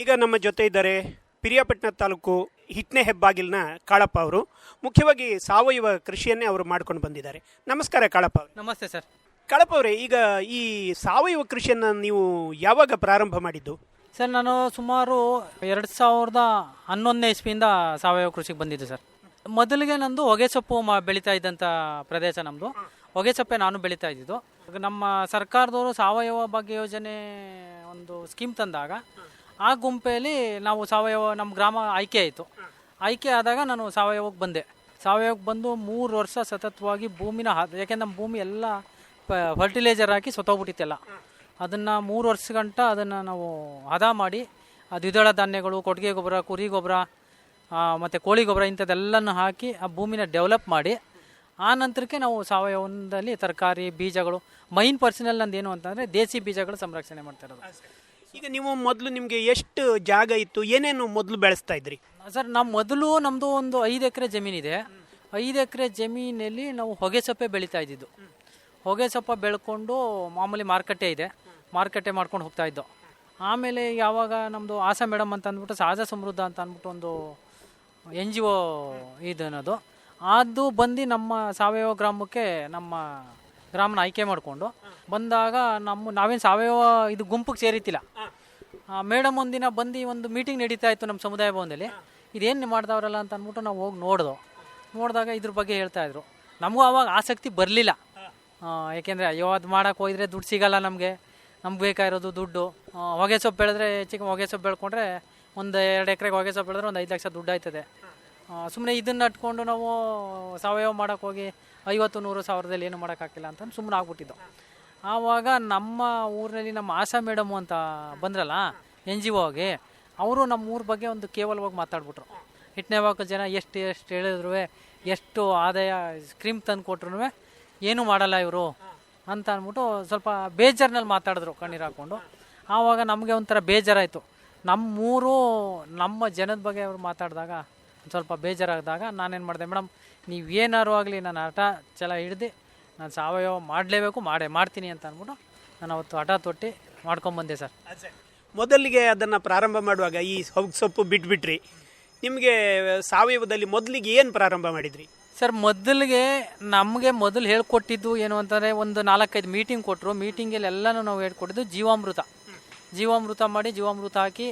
ಈಗ ನಮ್ಮ ಜೊತೆ ಇದ್ದಾರೆ ಪಿರಿಯಾಪಟ್ಟಣ ತಾಲೂಕು ಹಿಟ್ನೆ ಹೆಬ್ಬಾಗಿಲಿನ ಕಾಳಪ್ಪ ಅವರು. ಮುಖ್ಯವಾಗಿ ಸಾವಯವ ಕೃಷಿಯನ್ನೇ ಅವರು ಮಾಡ್ಕೊಂಡು ಬಂದಿದ್ದಾರೆ. ನಮಸ್ಕಾರ ಕಾಳಪ್ಪ ಅವರೇ. ನಮಸ್ತೆ ಸರ್. ಕಾಳಪ್ಪ ಅವರೇ ಈಗ ಈ ಸಾವಯವ ಕೃಷಿಯನ್ನು ನೀವು ಯಾವಾಗ ಪ್ರಾರಂಭ ಮಾಡಿದ್ದು? ಸರ್ ನಾನು ಸುಮಾರು ಎರಡು ಸಾವಿರದ ಹನ್ನೊಂದನೇ ಇಸ್ವಿಯಿಂದ ಸಾವಯವ ಕೃಷಿಗೆ ಬಂದಿದ್ದೆ ಸರ್. ಮೊದಲಿಗೆ ನಂದು ಹೊಗೆಸೊಪ್ಪು ಮಾ ಬೆಳೀತಾ ಇದ್ದಂಥ ಪ್ರದೇಶ ನಮ್ಮದು ಹೊಗೆಸೊಪ್ಪೆ ನಾನು ಬೆಳೀತಾ ಇದ್ದಿದ್ದು. ನಮ್ಮ ಸರ್ಕಾರದವರು ಸಾವಯವ ಭಾಗ್ಯ ಯೋಜನೆ ಒಂದು ಸ್ಕೀಮ್ ತಂದಾಗ ಆ ಗುಂಪೆಯಲ್ಲಿ ನಾವು ಸಾವಯವ ನಮ್ಮ ಗ್ರಾಮ ಆಯ್ಕೆ ಆಯಿತು. ಆಯ್ಕೆ ಆದಾಗ ನಾನು ಸಾವಯವಕ್ಕೆ ಬಂದೆ. ಸಾವಯವಕ್ಕೆ ಬಂದು ಮೂರು ವರ್ಷ ಸತತವಾಗಿ ಭೂಮಿನ ಯಾಕೆಂದ್ರೆ ನಮ್ಮ ಭೂಮಿ ಎಲ್ಲ ಫರ್ಟಿಲೈಸರ್ ಹಾಕಿ ಸತ್ತೋಗ್ಬಿಟ್ಟಿತ್ತೆಲ್ಲ. ಅದನ್ನು ಮೂರು ವರ್ಷ ಗಂಟ ಅದನ್ನು ನಾವು ಹದ ಮಾಡಿ ದ್ವಿದಳ ಧಾನ್ಯಗಳು, ಕೊಟ್ಟಿಗೆ ಗೊಬ್ಬರ, ಕುರಿ ಗೊಬ್ಬರ ಮತ್ತು ಕೋಳಿ ಗೊಬ್ಬರ ಇಂಥದ್ದೆಲ್ಲನೂ ಹಾಕಿ ಆ ಭೂಮಿನ ಡೆವಲಪ್ ಮಾಡಿ, ಆ ನಂತರಕ್ಕೆ ನಾವು ಸಾವಯವದಲ್ಲಿ ತರಕಾರಿ, ಬೀಜಗಳು, ಮೈನ್ ಪರ್ಸನಲ್ ನಂದು ಏನು ಅಂತಂದರೆ ದೇಸಿ ಬೀಜಗಳು ಸಂರಕ್ಷಣೆ ಮಾಡ್ತಾ ಇರೋದು. ಈಗ ನೀವು ಮೊದಲು ನಿಮಗೆ ಎಷ್ಟು ಜಾಗ ಇತ್ತು? ಏನೇನು ಮೊದಲು ಬೆಳೆಸ್ತಾ ಇದ್ರಿ? ಸರ್ ನಮ್ಮ ಮೊದಲು ನಮ್ಮದು ಒಂದು ಐದು ಎಕರೆ ಜಮೀನಿದೆ ಐದು ಎಕರೆ ಜಮೀನಲ್ಲಿ ನಾವು ಹೊಗೆ ಸೊಪ್ಪೆ ಬೆಳೀತಾ ಇದ್ದಿದ್ದು. ಹೊಗೆ ಸೊಪ್ಪ ಬೆಳ್ಕೊಂಡು ಮಾಮೂಲಿ ಮಾರುಕಟ್ಟೆ ಇದೆ. ಮಾರುಕಟ್ಟೆ ಮಾಡ್ಕೊಂಡು ಹೋಗ್ತಾ ಇದ್ದೋ. ಆಮೇಲೆ ಯಾವಾಗ ನಮ್ಮದು ಆಸಾ ಮೇಡಮ್ ಅಂತ ಅಂದ್ಬಿಟ್ಟು ಸಹಜ ಸಮೃದ್ಧ ಅಂತ ಅಂದ್ಬಿಟ್ಟು ಒಂದು ಎನ್ ಜಿ ಒ ಇದು ಅನ್ನೋದು. ಅದು ಬಂದು ನಮ್ಮ ಸಾವಯವ ಗ್ರಾಮಕ್ಕೆ ನಮ್ಮ ಗ್ರಾಮನ ಆಯ್ಕೆ ಮಾಡಿಕೊಂಡು ಬಂದಾಗ ನಮ್ಮ ನಾವೇನು ಸಾವಯವ ಇದು ಗುಂಪಿಗೆ ಸೇರಿತಿಲ್ಲ. ಮೇಡಮ್ ಒಂದಿನ ಬಂದು ಒಂದು ಮೀಟಿಂಗ್ ನಡೀತಾ ಇತ್ತು ನಮ್ಮ ಸಮುದಾಯ ಭವನದಲ್ಲಿ. ಇದೇನು ಮಾಡ್ದವ್ರಲ್ಲ ಅಂತ ಅಂದ್ಬಿಟ್ಟು ನಾವು ಹೋಗಿ ನೋಡ್ದೋ. ನೋಡಿದಾಗ ಇದ್ರ ಬಗ್ಗೆ ಹೇಳ್ತಾ ಇದ್ರು. ನಮಗೂ ಅವಾಗ ಆಸಕ್ತಿ ಬರಲಿಲ್ಲ. ಏಕೆಂದರೆ ಅಯ್ಯೋ, ಅದು ಮಾಡೋಕೆ ಹೋಗಿದ್ರೆ ದುಡ್ಡು ಸಿಗಲ್ಲ ನಮಗೆ. ನಮ್ಗೆ ಬೇಕಾಗಿರೋದು ದುಡ್ಡು. ಹೊಗೆ ಸೊಪ್ಪು ಬೆಳೆದ್ರೆ ಹೆಚ್ಚಿಗೆ ಹೊಗೆ ಸೊಪ್ಪು ಬೆಳ್ಕೊಂಡ್ರೆ ಒಂದು ಎರಡು ಎಕರೆಗೆ ಹೊಗೆ ಸೊಪ್ಪು ಬೆಳೆದ್ರೆ ಒಂದು ಐದು ಲಕ್ಷ ದುಡ್ಡು ಆಯ್ತದೆ. ಸುಮ್ಮನೆ ಇದನ್ನ ಅಟ್ಕೊಂಡು ನಾವು ಸಾವಯವ ಮಾಡೋಕೆ ಹೋಗಿ ಐವತ್ತು ನೂರು ಸಾವಿರದಲ್ಲಿ ಏನು ಮಾಡೋಕ್ಕಾಗಿಲ್ಲ ಅಂತಂದು ಸುಮ್ಮನೆ ಆಗ್ಬಿಟ್ಟಿದ್ದು. ಆವಾಗ ನಮ್ಮ ಊರಿನಲ್ಲಿ ನಮ್ಮ ಆಶಾ ಮೇಡಮು ಅಂತ ಬಂದ್ರಲ್ಲ, ಎನ್ ಜಿ ಒಗೆ, ಅವರು ನಮ್ಮ ಊರ ಬಗ್ಗೆ ಒಂದು ಕೇವಲವಾಗಿ ಮಾತಾಡ್ಬಿಟ್ರು. ಹಿಟ್ನೆವಾಕ ಜನ ಎಷ್ಟು ಎಷ್ಟು ಹೇಳಿದ್ರು ಎಷ್ಟು ಆದಾಯ ಸ್ಕ್ರೀಮ್ ತಂದು ಕೊಟ್ರು ಏನೂ ಮಾಡಲ್ಲ ಇವರು ಅಂತ ಅಂದ್ಬಿಟ್ಟು ಸ್ವಲ್ಪ ಬೇಜಾರ್ನಲ್ಲಿ ಮಾತಾಡಿದ್ರು ಕಣ್ಣೀರು ಹಾಕ್ಕೊಂಡು ಆವಾಗ ನಮಗೆ ಒಂಥರ ಬೇಜಾರಾಯಿತು. ನಮ್ಮೂರು ನಮ್ಮ ಜನದ ಬಗ್ಗೆ ಅವರು ಮಾತಾಡಿದಾಗ ಸ್ವಲ್ಪ ಬೇಜಾರಾದಾಗ ನಾನೇನು ಮಾಡಿದೆ, ಮೇಡಮ್ ನೀವು ಏನಾರು ಆಗಲಿ ನಾನು ಹಠ ಛಲ ಹಿಡ್ದು ನಾನು ಸಾವಯವ ಮಾಡಲೇಬೇಕು ಮಾಡೇ ಮಾಡ್ತೀನಿ ಅಂತ ಅಂದ್ಬಿಟ್ಟು ನಾನು ಅವತ್ತು ಹಠ ತೊಟ್ಟಿ ಮಾಡ್ಕೊಂಬಂದೆ ಸರ್. ಮೊದಲಿಗೆ ಅದನ್ನು ಪ್ರಾರಂಭ ಮಾಡುವಾಗ ಈ ಹೊಗ್ ಸೊಪ್ಪು ಬಿಟ್ಬಿಟ್ರಿ. ನಿಮಗೆ ಸಾವಯವದಲ್ಲಿ ಮೊದಲಿಗೆ ಏನು ಪ್ರಾರಂಭ ಮಾಡಿದ್ರಿ? ಸರ್ ಮೊದಲಿಗೆ ನಮಗೆ ಮೊದಲು ಹೇಳ್ಕೊಟ್ಟಿದ್ದು ಏನು ಅಂತಂದರೆ ಒಂದು ನಾಲ್ಕೈದು ಮೀಟಿಂಗ್ ಕೊಟ್ಟರು ಮೀಟಿಂಗಲ್ಲಿ ಎಲ್ಲನೂ ನಾವು ಹೇಳ್ಕೊಟ್ಟಿದ್ದು ಜೀವಾಮೃತ. ಜೀವಾಮೃತ ಮಾಡಿ ಜೀವಾಮೃತ ಹಾಕಿ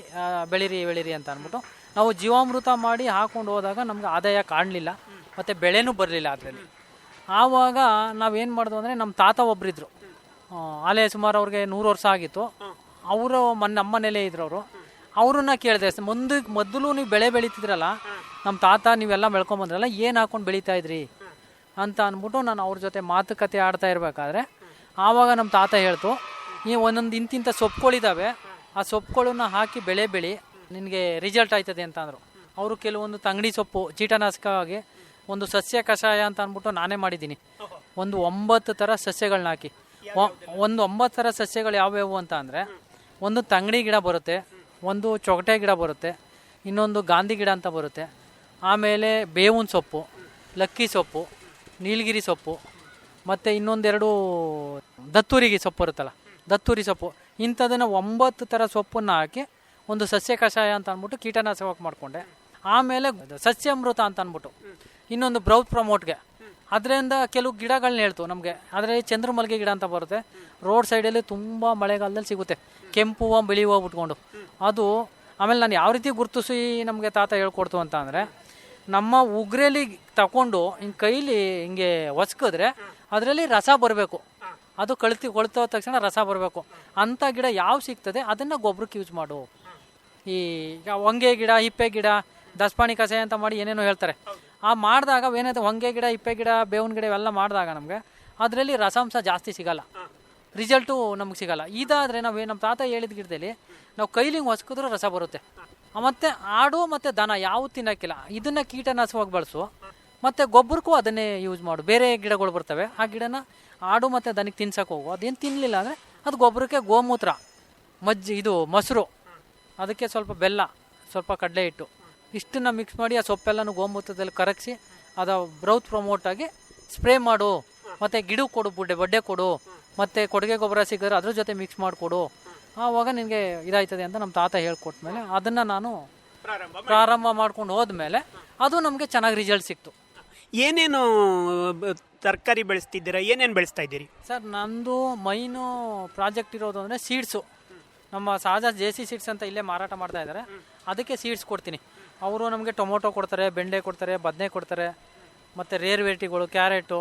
ಬೆಳಿರಿ ಬೆಳೀರಿ ಬೆಳೀರಿ ಅಂತ ಅಂದ್ಬಿಟ್ಟು ನಾವು ಜೀವಾಮೃತ ಮಾಡಿ ಹಾಕೊಂಡು ಹೋದಾಗ ನಮ್ಗೆ ಆದಾಯ ಕಾಣಲಿಲ್ಲ. ಮತ್ತು ಬೆಳೆನೂ ಬರಲಿಲ್ಲ ಅದರಲ್ಲಿ. ಆವಾಗ ನಾವೇನು ಮಾಡಿದ್ವು ಅಂದರೆ ನಮ್ಮ ತಾತ ಒಬ್ಬರಿದ್ರು ಆಲೆ ಸುಮಾರು ಅವ್ರಿಗೆ ನೂರು ವರ್ಷ ಆಗಿತ್ತು. ಅವರು ಮನ್, ನಮ್ಮ ಮನೇಲೇ ಇದ್ರು ಅವರು. ಅವ್ರನ್ನ ಕೇಳಿದೆ ಮುಂದೆ, ಮೊದಲು ನೀವು ಬೆಳೆ ಬೆಳೀತಿದ್ರಲ್ಲ ನಮ್ಮ ತಾತ ನೀವೆಲ್ಲ ಬೆಳ್ಕೊಂಬಂದ್ರಲ್ಲ ಏನು ಹಾಕೊಂಡು ಬೆಳೀತಾ ಇದ್ರಿ? ಅಂತ ಅಂದ್ಬಿಟ್ಟು ನಾನು ಅವ್ರ ಜೊತೆ ಮಾತುಕತೆ ಆಡ್ತಾ ಇರಬೇಕಾದ್ರೆ, ಆವಾಗ ನಮ್ಮ ತಾತ ಹೇಳ್ತು, ಈ ಒಂದೊಂದು ಇಂತಿಂಥ ಸೊಪ್ಪುಗಳಿದ್ದಾವೆ ಆ ಸೊಪ್ಪುಗಳನ್ನ ಹಾಕಿ ಬೆಳೆ ಬೆಳಿ. ನಿನಗೆ ರಿಸಲ್ಟ್ ಆಯ್ತದೆ ಅಂತ ಅಂದರು. ಅವರು ಕೆಲವೊಂದು ತಂಗಡಿ ಸೊಪ್ಪು ಕೀಟನಾಶಕವಾಗಿ ಒಂದು ಸಸ್ಯ ಕಷಾಯ ಅಂತ ಅಂದ್ಬಿಟ್ಟು ನಾನೇ ಮಾಡಿದ್ದೀನಿ. ಒಂದು ಒಂಬತ್ತು ಥರ ಸಸ್ಯಗಳನ್ನ ಹಾಕಿ. ಒಂದು ಒಂಬತ್ತು ಥರ ಸಸ್ಯಗಳು ಯಾವ್ಯಾವು ಅಂತ ಅಂದರೆ, ಒಂದು ತಂಗಡಿ ಗಿಡ ಬರುತ್ತೆ, ಒಂದು ಚೊಗಟೆ ಗಿಡ ಬರುತ್ತೆ, ಇನ್ನೊಂದು ಗಾಂಧಿ ಗಿಡ ಅಂತ ಬರುತ್ತೆ. ಆಮೇಲೆ ಬೇವಿನ ಸೊಪ್ಪು, ಲಕ್ಕಿ ಸೊಪ್ಪು, ನೀಲಗಿರಿ ಸೊಪ್ಪು, ಮತ್ತು ಇನ್ನೊಂದೆರಡು ದತ್ತೂರಿಗೆ ಸೊಪ್ಪು ಬರುತ್ತಲ್ಲ, ದತ್ತೂರಿ ಸೊಪ್ಪು. ಇಂಥದನ್ನು ಒಂಬತ್ತು ಥರ ಸೊಪ್ಪನ್ನು ಹಾಕಿ ಒಂದು ಸಸ್ಯ ಕಷಾಯ ಅಂತ ಅಂದ್ಬಿಟ್ಟು ಕೀಟನಾಶಕ ಮಾಡಿಕೊಂಡೆ. ಆಮೇಲೆ ಸಸ್ಯಾಮೃತ ಅಂತ ಅಂದ್ಬಿಟ್ಟು ಇನ್ನೊಂದು ಬ್ರೌತ್ ಪ್ರಮೋಟ್ಗೆ. ಅದರಿಂದ ಕೆಲವು ಗಿಡಗಳನ್ನ ಹೇಳ್ತು ನಮಗೆ. ಅದರಲ್ಲಿ ಚಂದ್ರಮಲ್ಲಿಗೆ ಗಿಡ ಅಂತ ಬರುತ್ತೆ. ರೋಡ್ ಸೈಡಲ್ಲಿ ತುಂಬ ಮಳೆಗಾಲದಲ್ಲಿ ಸಿಗುತ್ತೆ. ಕೆಂಪು ಹೂವು, ಬಿಳಿ ಹೂವು ಬಿಟ್ಕೊಂಡು. ಅದು ಆಮೇಲೆ ನಾನು ಯಾವ ರೀತಿ ಗುರುತಿಸಿ ನಮಗೆ ತಾತ ಹೇಳ್ಕೊಡ್ತು ಅಂತ ಅಂದರೆ, ನಮ್ಮ ಉಗ್ರೇಲಿ ತಗೊಂಡು ಹಿಂಗೆ ಕೈಲಿ ಹಿಂಗೆ ಒಸ್ಕಿದ್ರೆ ಅದರಲ್ಲಿ ರಸ ಬರಬೇಕು. ಅದು ಕಳ್ತಿ ಕೊಳ್ತೋ ತಕ್ಷಣ ರಸ ಬರಬೇಕು. ಅಂಥ ಗಿಡ ಯಾವ ಸಿಗ್ತದೆ ಅದನ್ನು ಗೊಬ್ಬರಕ್ಕೆ ಯೂಸ್ ಮಾಡು. ಈ ಹೊಂಗೆ ಗಿಡ, ಹಿಪ್ಪೆ ಗಿಡ ದಸ್ಪಾಣಿ ಕಷಾಯ ಅಂತ ಮಾಡಿ ಏನೇನೋ ಹೇಳ್ತಾರೆ. ಆ ಮಾಡಿದಾಗ ಏನಾಯ್ತು ಹೊಂಗೆ ಗಿಡ, ಇಪ್ಪೆ ಗಿಡ, ಬೇವಿನ ಗಿಡ ಇವೆಲ್ಲ ಮಾಡಿದಾಗ ನಮಗೆ ಅದರಲ್ಲಿ ರಸಾಂಶ ಜಾಸ್ತಿ ಸಿಗಲ್ಲ. ರಿಸಲ್ಟು ನಮ್ಗೆ ಸಿಗಲ್ಲ. ಇದಾದರೆ ನಾವು ನಮ್ಮ ತಾತ ಹೇಳಿದ ಗಿಡದಲ್ಲಿ ನಾವು ಕೈಲಿ ಹಿಂಗೆ ಹೊಸ್ಕಿದ್ರೂ ರಸ ಬರುತ್ತೆ. ಮತ್ತು ಆಡು ಮತ್ತು ದನ ಯಾವ ತಿನ್ನೋಕ್ಕಿಲ್ಲ. ಇದನ್ನು ಕೀಟನಾಶವಾಗಿ ಬಳಸು, ಮತ್ತು ಗೊಬ್ಬರಕ್ಕೂ ಅದನ್ನೇ ಯೂಸ್ ಮಾಡು. ಬೇರೆ ಗಿಡಗಳು ಬರ್ತವೆ, ಆ ಗಿಡನ ಆಡು ಮತ್ತು ದನಕ್ಕೆ ತಿನ್ಸಕ್ಕೆ ಹೋಗು. ಅದೇನು ತಿನ್ನಲಿಲ್ಲ ಅಂದರೆ ಅದು ಗೊಬ್ಬರಕ್ಕೆ ಗೋಮೂತ್ರ, ಮಜ್ಜಿ, ಇದು ಮೊಸರು. ಅದಕ್ಕೆ ಸ್ವಲ್ಪ ಬೆಲ್ಲ, ಸ್ವಲ್ಪ ಕಡಲೆ ಹಿಟ್ಟು. ಇಷ್ಟನ್ನ ಮಿಕ್ಸ್ ಮಾಡಿ ಆ ಸೊಪ್ಪೆಲ್ಲನೂ ಗೋಮೂತ್ರದಲ್ಲಿ ಕರಗಿಸಿ ಅದು ಬ್ರೌತ್ ಪ್ರಮೋಟ್ ಆಗಿ ಸ್ಪ್ರೇ ಮಾಡು. ಮತ್ತು ಗಿಡಕ್ಕೆ ಕೊಡು ಬುಡ್ಡೆ ಬಡ್ಡೆ ಕೊಡು. ಮತ್ತು ಕೊಡುಗೆ ಗೊಬ್ಬರ ಸಿಗೋದ್ರೆ ಅದ್ರ ಜೊತೆ ಮಿಕ್ಸ್ ಮಾಡಿಕೊಡು. ಆವಾಗ ನಿನಗೆ ಇದಾಯ್ತದೆ ಅಂತ ನಮ್ಮ ತಾತ ಹೇಳ್ಕೊಟ್ಮೇಲೆ ಅದನ್ನು ನಾನು ಪ್ರಾರಂಭ ಮಾಡ್ಕೊಂಡು ಹೋದ್ಮೇಲೆ ಅದು ನಮಗೆ ಚೆನ್ನಾಗಿ ರಿಸಲ್ಟ್ ಸಿಕ್ತು. ಏನೇನು ತರಕಾರಿ ಬೆಳೆಸ್ತಿದ್ದೀರಾ? ಏನೇನು ಬೆಳೆಸ್ತಾ ಇದ್ದೀರಿ? ಸರ್ ನಂದು ಮೈನು ಪ್ರಾಜೆಕ್ಟ್ ಇರೋದು ಅಂದರೆ ಸೀಡ್ಸು ನಮ್ಮ ಸಹಜ ಜೆ ಸಿ ಸೀಡ್ಸ್ ಅಂತ ಇಲ್ಲೇ ಮಾರಾಟ ಮಾಡ್ತಾ ಇದ್ದಾರೆ. ಅದಕ್ಕೆ ಸೀಡ್ಸ್ ಕೊಡ್ತೀನಿ. ಅವರು ನಮಗೆ ಟೊಮೊಟೊ ಕೊಡ್ತಾರೆ, ಬೆಂಡೆ ಕೊಡ್ತಾರೆ, ಬದನೆ ಕೊಡ್ತಾರೆ, ಮತ್ತು ರೇರ್ ವೆರೈಟಿಗಳು ಕ್ಯಾರೆಟು,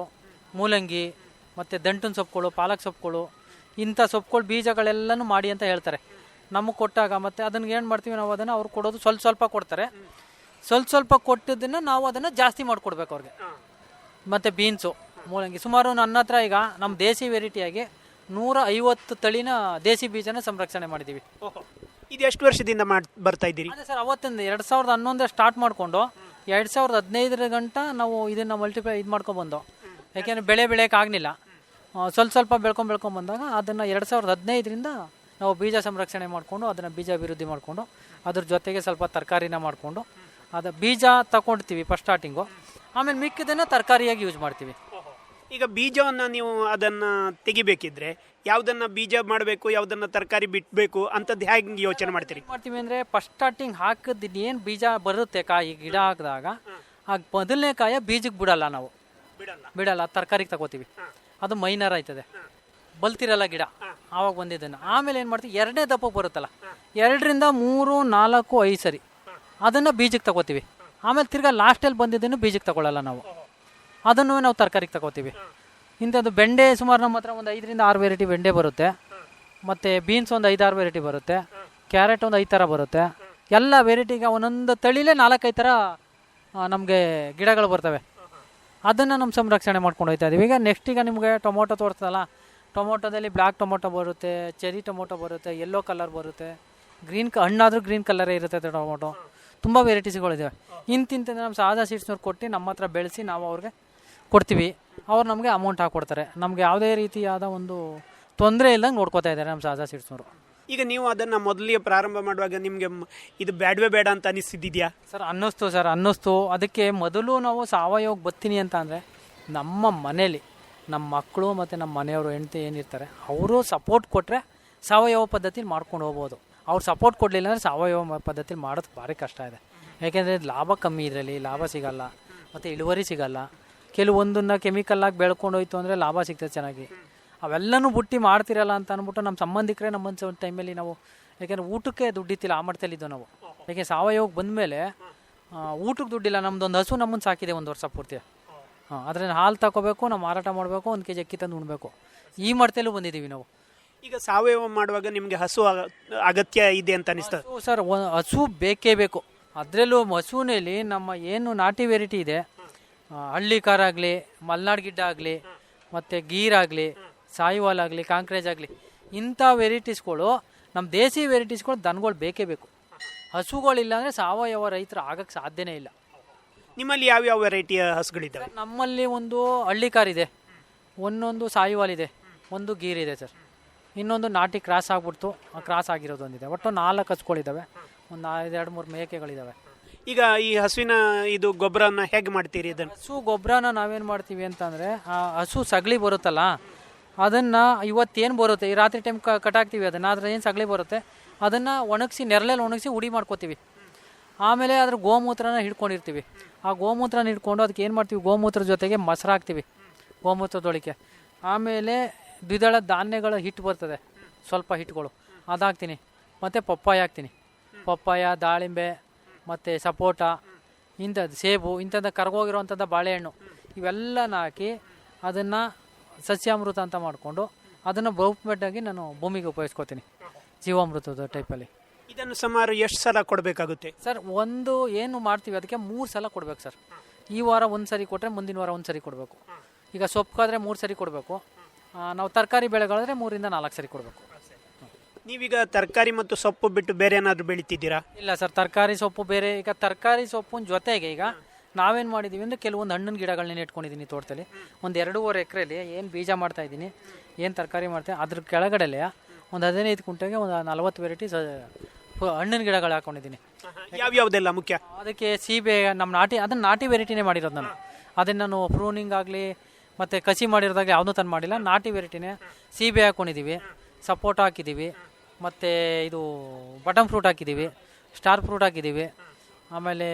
ಮೂಲಂಗಿ, ಮತ್ತು ದಂಟಿನ ಸೊಪ್ಪುಗಳು, ಪಾಲಕ್ ಸೊಪ್ಪುಗಳು, ಇಂಥ ಸೊಪ್ಪುಗಳು ಬೀಜಗಳೆಲ್ಲನೂ ಮಾಡಿ ಅಂತ ಹೇಳ್ತಾರೆ. ನಮಗೆ ಕೊಟ್ಟಾಗ ಮತ್ತು ಅದನ್ನು ಏನು ಮಾಡ್ತೀವಿ ನಾವು, ಅದನ್ನು ಅವ್ರು ಕೊಡೋದು ಸ್ವಲ್ಪ ಸ್ವಲ್ಪ ಕೊಡ್ತಾರೆ. ಸ್ವಲ್ಪ ಸ್ವಲ್ಪ ಕೊಟ್ಟಿದ್ದನ್ನು ನಾವು ಅದನ್ನು ಜಾಸ್ತಿ ಮಾಡಿಕೊಡ್ಬೇಕು ಅವ್ರಿಗೆ. ಮತ್ತು ಬೀನ್ಸು, ಮೂಲಂಗಿ. ಸುಮಾರು ನನ್ನ ಹತ್ರ ಈಗ ನಮ್ಮ ದೇಸಿ ವೆರೈಟಿಯಾಗಿ ನೂರ ಐವತ್ತು ತಳಿನ ದೇಸಿ ಬೀಜನ ಸಂರಕ್ಷಣೆ ಮಾಡಿದ್ದೀವಿ ಇದು ಎಷ್ಟು ವರ್ಷದಿಂದ ಮಾಡಿ ಬರ್ತಾ ಇದ್ದೀರಿ? ಸರ್, ಅವತ್ತಿಂದ ಎರಡು ಸಾವಿರದ ಹನ್ನೊಂದರ ಸ್ಟಾರ್ಟ್ ಮಾಡಿಕೊಂಡು ಎರಡು ಸಾವಿರದ ಹದಿನೈದರ ಗಂಟ ನಾವು ಇದನ್ನು ಮಲ್ಟಿಪ್ಲೈ ಇದು ಮಾಡ್ಕೊಬಂದು ಯಾಕೆಂದರೆ ಬೆಳೆ ಬೆಳೆಯೋಕ್ಕಾಗಲಿಲ್ಲ ಸ್ವಲ್ಪ ಸ್ವಲ್ಪ ಬೆಳ್ಕೊಂಡು ಬೆಳ್ಕೊಂಡು ಬಂದಾಗ ಅದನ್ನು ಎರಡು ಸಾವಿರದ ಹದಿನೈದರಿಂದ ನಾವು ಬೀಜ ಸಂರಕ್ಷಣೆ ಮಾಡಿಕೊಂಡು ಅದನ್ನು ಬೀಜ ಅಭಿವೃದ್ಧಿ ಮಾಡಿಕೊಂಡು ಅದ್ರ ಜೊತೆಗೆ ಸ್ವಲ್ಪ ತರಕಾರಿನ ಮಾಡಿಕೊಂಡು ಅದು ಬೀಜ ತಗೊಳ್ತೀವಿ ಫಸ್ಟ್ ಸ್ಟಾರ್ಟಿಂಗು ಆಮೇಲೆ ಮಿಕ್ಕಿದ್ದನ್ನು ತರಕಾರಿಯಾಗಿ ಯೂಸ್ ಮಾಡ್ತೀವಿ. ಈಗ ಬೀಜವನ್ನು ನೀವು ಅದನ್ನು ತೆಗಿಬೇಕಿದ್ರೆ ಯಾವುದನ್ನ ಬೀಜ ಮಾಡಬೇಕು ಯಾವುದನ್ನ ತರಕಾರಿ ಬಿಟ್ಟಬೇಕು ಅಂತದ್ದು ಹೇಗೆ ಯೋಚನೆ ಮಾಡ್ತೀರಿ? ಮಾಡ್ತೀವಿ ಅಂದರೆ ಫಸ್ಟ್ ಸ್ಟಾರ್ಟಿಂಗ್ ಹಾಕಿದ್ದು ಏನು ಬೀಜ ಬರುತ್ತೆ ಕಾಯಿ ಗಿಡ ಹಾಕಿದಾಗ ಆಗ ಮೊದಲನೇ ಕಾಯ ಬೀಜಕ್ಕೆ ಬಿಡಲ್ಲ ನಾವು. ಬಿಡಲ್ಲ. ಬಿಡಲ್ಲ ತರಕಾರಿಗೆ ತಗೋತೀವಿ. ಅದು ಮೈನರ್ ಆಯ್ತದೆ. ಬಲ್ತಿರಲ್ಲ ಗಿಡ? ಆವಾಗ ಬಂದಿದ್ದನ್ನು. ಆಮೇಲೆ ಏನು ಮಾಡ್ತೀವಿ? ಎರಡನೇ ದಪ್ಪ ಬರುತ್ತಲ್ಲ? ಎರಡರಿಂದ ಮೂರು ನಾಲ್ಕು ಐದು ಸರಿ. ಅದನ್ನು ಬೀಜಕ್ಕೆ ತಗೋತೀವಿ. ಆಮೇಲೆ ತಿರ್ಗಾ ಲಾಸ್ಟಲ್ಲಿ ಬಂದಿದ್ದನ್ನು ಬೀಜಕ್ಕೆ ತಗೊಳ್ಳಲ್ಲ ನಾವು. ಅದನ್ನು ನಾವು ತರಕಾರಿಗೆ ತಗೋತೀವಿ. ಇಂಥದ್ದು ಬೆಂಡೆ ಸುಮಾರು ನಮ್ಮ ಹತ್ರ ಒಂದು ಐದರಿಂದ ಆರು ವೆರೈಟಿ ಬೆಂಡೆ ಬರುತ್ತೆ. ಮತ್ತು ಬೀನ್ಸ್ ಒಂದು ಐದಾರು ವೆರೈಟಿ ಬರುತ್ತೆ. ಕ್ಯಾರೆಟ್ ಒಂದು ಐದು ಥರ ಬರುತ್ತೆ. ಎಲ್ಲ ವೆರೈಟಿಗೆ ಒಂದೊಂದು ತಳಿಲೇ ನಾಲ್ಕೈದು ಥರ ನಮಗೆ ಗಿಡಗಳು ಬರ್ತವೆ. ಅದನ್ನು ನಮ್ಮ ಸಂರಕ್ಷಣೆ ಮಾಡ್ಕೊಂಡು ಹೋಗ್ತಾ ಇದೀವಿ. ಈಗ ನೆಕ್ಸ್ಟ್ ಈಗ ನಿಮಗೆ ಟೊಮೊಟೊ ತೋರಿಸ್ತಲ್ಲ ಟೊಮೊಟೊದಲ್ಲಿ ಬ್ಲ್ಯಾಕ್ ಟೊಮೊಟೊ ಬರುತ್ತೆ ಚೆರಿ ಟೊಮೊಟೊ ಬರುತ್ತೆ ಯೆಲ್ಲೋ ಕಲರ್ ಬರುತ್ತೆ. ಗ್ರೀನ್ ಹಣ್ಣಾದರೂ ಗ್ರೀನ್ ಕಲರೇ ಇರುತ್ತೆ ಟೊಮೊಟೊ. ತುಂಬ ವೆರೈಟೀಸ್ಗಳಿದ್ದಾವೆ ಇಂತಿಂತ ನಮ್ಮ ಸಾದಾ ಸೀಡ್ಸ್ನವ್ರು ಕೊಟ್ಟು ನಮ್ಮ ಹತ್ರ ಬೆಳೆಸಿ ನಾವು ಅವ್ರಿಗೆ ಕೊಡ್ತೀವಿ ಅವ್ರು ನಮಗೆ ಅಮೌಂಟ್ ಹಾಕ್ಕೊಡ್ತಾರೆ ನಮಗೆ ಯಾವುದೇ ರೀತಿಯಾದ ಒಂದು ತೊಂದರೆ ಇಲ್ಲದಂಗೆ ನೋಡ್ಕೋತಾ ಇದ್ದಾರೆ ನಮ್ಮ ಸಾಧಾ ಸಿಡ್ಸ್ನವರು ಈಗ ನೀವು ಅದನ್ನ ಮೊದಲಿಗೆ ಪ್ರಾರಂಭ ಮಾಡುವಾಗ ನಿಮಗೆ ಇದು ಬ್ಯಾಡ್ವೇ ಬೇಡ ಅಂತ ಅನಿಸ್ತಿದ್ಯಾ ಸರ್ ಅನ್ನಿಸ್ತು ಸರ್ ಅನ್ನಿಸ್ತು. ಅದಕ್ಕೆ ಮೊದಲು ನಾವು ಸಾವಯವಕ್ಕೆ ಬರ್ತೀನಿ ಅಂತ ಅಂದರೆ ನಮ್ಮ ಮನೇಲಿ ನಮ್ಮ ಮಕ್ಕಳು ಮತ್ತು ನಮ್ಮ ಮನೆಯವರು ಹೆಂಡತಿ ಏನಿರ್ತಾರೆ ಅವರು ಸಪೋರ್ಟ್ ಕೊಟ್ಟರೆ ಸಾವಯವ ಪದ್ಧತಿಲಿ ಮಾಡ್ಕೊಂಡು ಹೋಗ್ಬೋದು. ಅವ್ರು ಸಪೋರ್ಟ್ ಕೊಡಲಿಲ್ಲ ಅಂದರೆ ಸಾವಯವ ಪದ್ಧತಿಲಿ ಮಾಡೋದು ಭಾರಿ ಕಷ್ಟ ಇದೆ. ಯಾಕೆಂದರೆ ಲಾಭ ಕಮ್ಮಿ ಇದರಲ್ಲಿ ಲಾಭ ಸಿಗಲ್ಲ ಮತ್ತು ಇಳುವರಿ ಸಿಗಲ್ಲ. ಕೆಲವೊಂದನ್ನ ಕೆಮಿಕಲ್ಲಾಗಿ ಬೆಳ್ಕೊಂಡು ಹೋಯ್ತು ಅಂದರೆ ಲಾಭ ಸಿಗ್ತದೆ ಚೆನ್ನಾಗಿ. ಅವೆಲ್ಲನೂ ಬುಟ್ಟಿ ಮಾಡ್ತಿರಲ್ಲ ಅಂತ ಅಂದ್ಬಿಟ್ಟು ನಮ್ಮ ಸಂಬಂಧಿಕರೇ ನಮ್ಮ ಒಂದು ಟೈಮಲ್ಲಿ ನಾವು ಯಾಕೆಂದರೆ ಊಟಕ್ಕೆ ದುಡ್ಡಿತ್ತಿಲ್ಲ ಆ ಮಟ್ಟದಲ್ಲಿದ್ದೋ ನಾವು. ಯಾಕೆ ಸಾವಯವಕ್ಕೆ ಬಂದಮೇಲೆ ಊಟಕ್ಕೆ ದುಡ್ಡಿಲ್ಲ ನಮ್ದೊಂದು ಹಸು ನಮ್ಮನ್ನು ಸಾಕಿದೆ ಒಂದು ವರ್ಷ ಪೂರ್ತಿ. ಹಾಂ ಅದ್ರಿಂದ ಹಾಲು ತಗೋಬೇಕು ನಾವು ಮಾರಾಟ ಮಾಡಬೇಕು ಒಂದು ಕೆ ಜಿ ಅಕ್ಕಿ ತಂದು ಉಣ್ಬೇಕು. ಈ ಮಟ್ಟದಲ್ಲೂ ಬಂದಿದ್ದೀವಿ ನಾವು. ಈಗ ಸಾವಯವ ಮಾಡುವಾಗ ನಿಮಗೆ ಹಸು ಅಗ- ಅಗತ್ಯ ಇದೆ ಅಂತ ಅನಿಸ್ತದೆ ಹಸು ಸರ್ ಹಸು ಬೇಕೇ ಬೇಕು. ಅದರಲ್ಲೂ ಹಸುವಿನಲ್ಲಿ ನಮ್ಮ ಏನು ನಾಟಿ ವೆರೈಟಿ ಇದೆ ಹಳ್ಳಿ ಆಗಲಿ ಮಲ್ನಾಡ್ ಗಿಡ್ಡ ಆಗಲಿ ಮತ್ತು ಗೀರ್ ಆಗಲಿ ಸಾಯಿವಾಲ್ ಆಗಲಿ ಕಾಂಕ್ರೇಜ್ ಆಗಲಿ ಇಂಥ ವೆರೈಟೀಸ್ಗಳು ನಮ್ಮ ದೇಸಿ ವೆರೈಟೀಸ್ಗಳು ದನಗಳು ಬೇಕೇ ಬೇಕು. ಹಸುಗಳಿಲ್ಲ ಅಂದರೆ ಸಾವಯವ ರೈತರು ಆಗಕ್ಕೆ ಸಾಧ್ಯನೇ ಇಲ್ಲ. ನಿಮ್ಮಲ್ಲಿ ಯಾವ್ಯಾವ ವೆರೈಟಿಯ ಹಸುಗಳಿದ್ದಾವೆ ನಮ್ಮಲ್ಲಿ ಒಂದು ಹಳ್ಳಿ ಕಾರ್ ಇದೆ ಒಂದೊಂದು ಸಾಯಿವಾಲ್ ಇದೆ ಒಂದು ಗೀರ್ ಇದೆ ಸರ್. ಇನ್ನೊಂದು ನಾಟಿ ಕ್ರಾಸ್ ಆಗ್ಬಿಡ್ತು ಕ್ರಾಸ್ ಆಗಿರೋದು ಒಂದಿದೆ. ಒಟ್ಟು ನಾಲ್ಕು ಹಸುಗಳಿದ್ದಾವೆ ಒಂದು ಎರಡು ಮೂರು ಮೇಕೆಗಳಿದ್ದಾವೆ ಈಗ ಈ ಹಸುವಿನ ಇದು ಗೊಬ್ಬರನ ಹೇಗೆ ಮಾಡ್ತೀರಿ ಇದನ್ನು? ಹಸು ಗೊಬ್ಬರನ ನಾವೇನು ಮಾಡ್ತೀವಿ ಅಂತಂದರೆ, ಆ ಹಸು ಸಗಳಿ ಬರುತ್ತಲ್ಲ, ಅದನ್ನು ಇವತ್ತೇನು ಬರುತ್ತೆ, ಈ ರಾತ್ರಿ ಟೈಮ್ ಕಟಾಕ್ತೀವಿ ಅದನ್ನು ಅದ್ರ ಏನು ಸಗಳಿ ಬರುತ್ತೆ, ಅದನ್ನು ಒಣಗಿಸಿ, ನೆರಳಲ್ಲಿ ಒಣಗಿಸಿ ಉಡಿ ಮಾಡ್ಕೋತೀವಿ. ಆಮೇಲೆ ಅದ್ರ ಗೋಮೂತ್ರನ ಹಿಡ್ಕೊಂಡಿರ್ತೀವಿ. ಆ ಗೋಮೂತ್ರನ ಹಿಡ್ಕೊಂಡು ಅದಕ್ಕೆ ಏನು ಮಾಡ್ತೀವಿ? ಗೋಮೂತ್ರ ಜೊತೆಗೆ ಮೊಸರು ಹಾಕ್ತೀವಿ ಗೋಮೂತ್ರದೊಳಿಕೆ ಆಮೇಲೆ ದ್ವಿದಳ ಧಾನ್ಯಗಳ ಹಿಟ್ಟು ಬರ್ತದೆ, ಸ್ವಲ್ಪ ಹಿಟ್ಟುಗಳು. ಅದಾಕ್ತೀನಿ ಮತ್ತು ಪಪ್ಪಾಯ ಹಾಕ್ತೀನಿ. ಪಪ್ಪಾಯ, ದಾಳಿಂಬೆ ಮತ್ತು ಸಪೋಟ ಇಂಥದ್ದು ಸೇಬು ಇಂಥದ್ದು ಕರ್ಗೋಗಿರುವಂಥದ್ದು ಬಾಳೆಹಣ್ಣು ಇವೆಲ್ಲನ ಹಾಕಿ ಅದನ್ನು ಸಸ್ಯಾಮೃತ ಅಂತ ಮಾಡಿಕೊಂಡು ಅದನ್ನು ಬಹುಮಟ್ಟಾಗಿ ನಾನು ಭೂಮಿಗೆ ಉಪಯೋಗಿಸ್ಕೋತೀನಿ ಜೀವಾಮೃತದ ಟೈಪಲ್ಲಿ ಇದನ್ನು ಸುಮಾರು ಎಷ್ಟು ಸಲ ಕೊಡಬೇಕಾಗುತ್ತೆ? ಸರ್ ಒಂದು ಏನು ಮಾಡ್ತೀವಿ ಅದಕ್ಕೆ ಮೂರು ಸಲ ಕೊಡಬೇಕು ಸರ್. ಈ ವಾರ ಒಂದು ಸರಿ ಕೊಟ್ಟರೆ ಮುಂದಿನ ವಾರ ಒಂದು ಸರಿ ಕೊಡಬೇಕು. ಈಗ ಸೊಪ್ಪಾದರೆ ಮೂರು ಸರಿ ಕೊಡಬೇಕು. ನಾವು ತರಕಾರಿ ಬೆಳೆಗಳಾದರೆ ಮೂರಿಂದ ನಾಲ್ಕು ಸರಿ ಕೊಡಬೇಕು. ನೀವೀಗ ತರಕಾರಿ ಮತ್ತು ಸೊಪ್ಪು ಬಿಟ್ಟು ಬೇರೆ ಏನಾದರೂ ಬೆಳಿತಿದ್ದೀರಾ? ಇಲ್ಲ ಸರ್ ತರಕಾರಿ ಸೊಪ್ಪು ಬೇರೆ ಈಗ ತರಕಾರಿ ಸೊಪ್ಪಿನ ಜೊತೆಗೆ ಈಗ ನಾವೇನು ಮಾಡಿದ್ದೀವಿ ಅಂದರೆ ಕೆಲವೊಂದು ಹಣ್ಣಿನ ಗಿಡಗಳನ್ನ ಇಟ್ಕೊಂಡಿದ್ದೀನಿ ತೋಟದಲ್ಲಿ. ಒಂದು ಎರಡೂವರೆ ಎಕರೆಲಿ ಏನು ಬೀಜ ಮಾಡ್ತಾ ಇದ್ದೀನಿ ಏನು ತರಕಾರಿ ಮಾಡ್ತೀನಿ ಅದ್ರ ಕೆಳಗಡೆಲೆ ಒಂದು ಹದಿನೈದು ಕುಂಟೆಗೆ ಒಂದು ನಲ್ವತ್ತು ವೆರೈಟಿ ಹಣ್ಣಿನ ಗಿಡಗಳು ಹಾಕೊಂಡಿದ್ದೀನಿ. ಯಾವ್ಯಾವುದೆಲ್ಲ ಮುಖ್ಯ? ಅದಕ್ಕೆ ಸೀಬೆ ನಮ್ಮ ನಾಟಿ ಅದನ್ನು ನಾಟಿ ವೆರೈಟಿನೇ ಮಾಡಿರೋದು ನಾನು. ಅದನ್ನು ನಾನು ಪ್ರೂನಿಂಗ್ ಆಗಲಿ ಮತ್ತು ಕಸಿ ಮಾಡಿರೋದಾಗ ಯಾವುದೂ ತಂದು ಮಾಡಿಲ್ಲ. ನಾಟಿ ವೆರೈಟಿನೇ ಸೀಬೆ ಹಾಕ್ಕೊಂಡಿದ್ದೀವಿ ಸಪೋಟ ಹಾಕಿದ್ದೀವಿ ಮತ್ತು ಇದು ಬಟನ್ ಫ್ರೂಟ್ ಹಾಕಿದ್ದೀವಿ ಸ್ಟಾರ್ ಫ್ರೂಟ್ ಹಾಕಿದ್ದೀವಿ. ಆಮೇಲೆ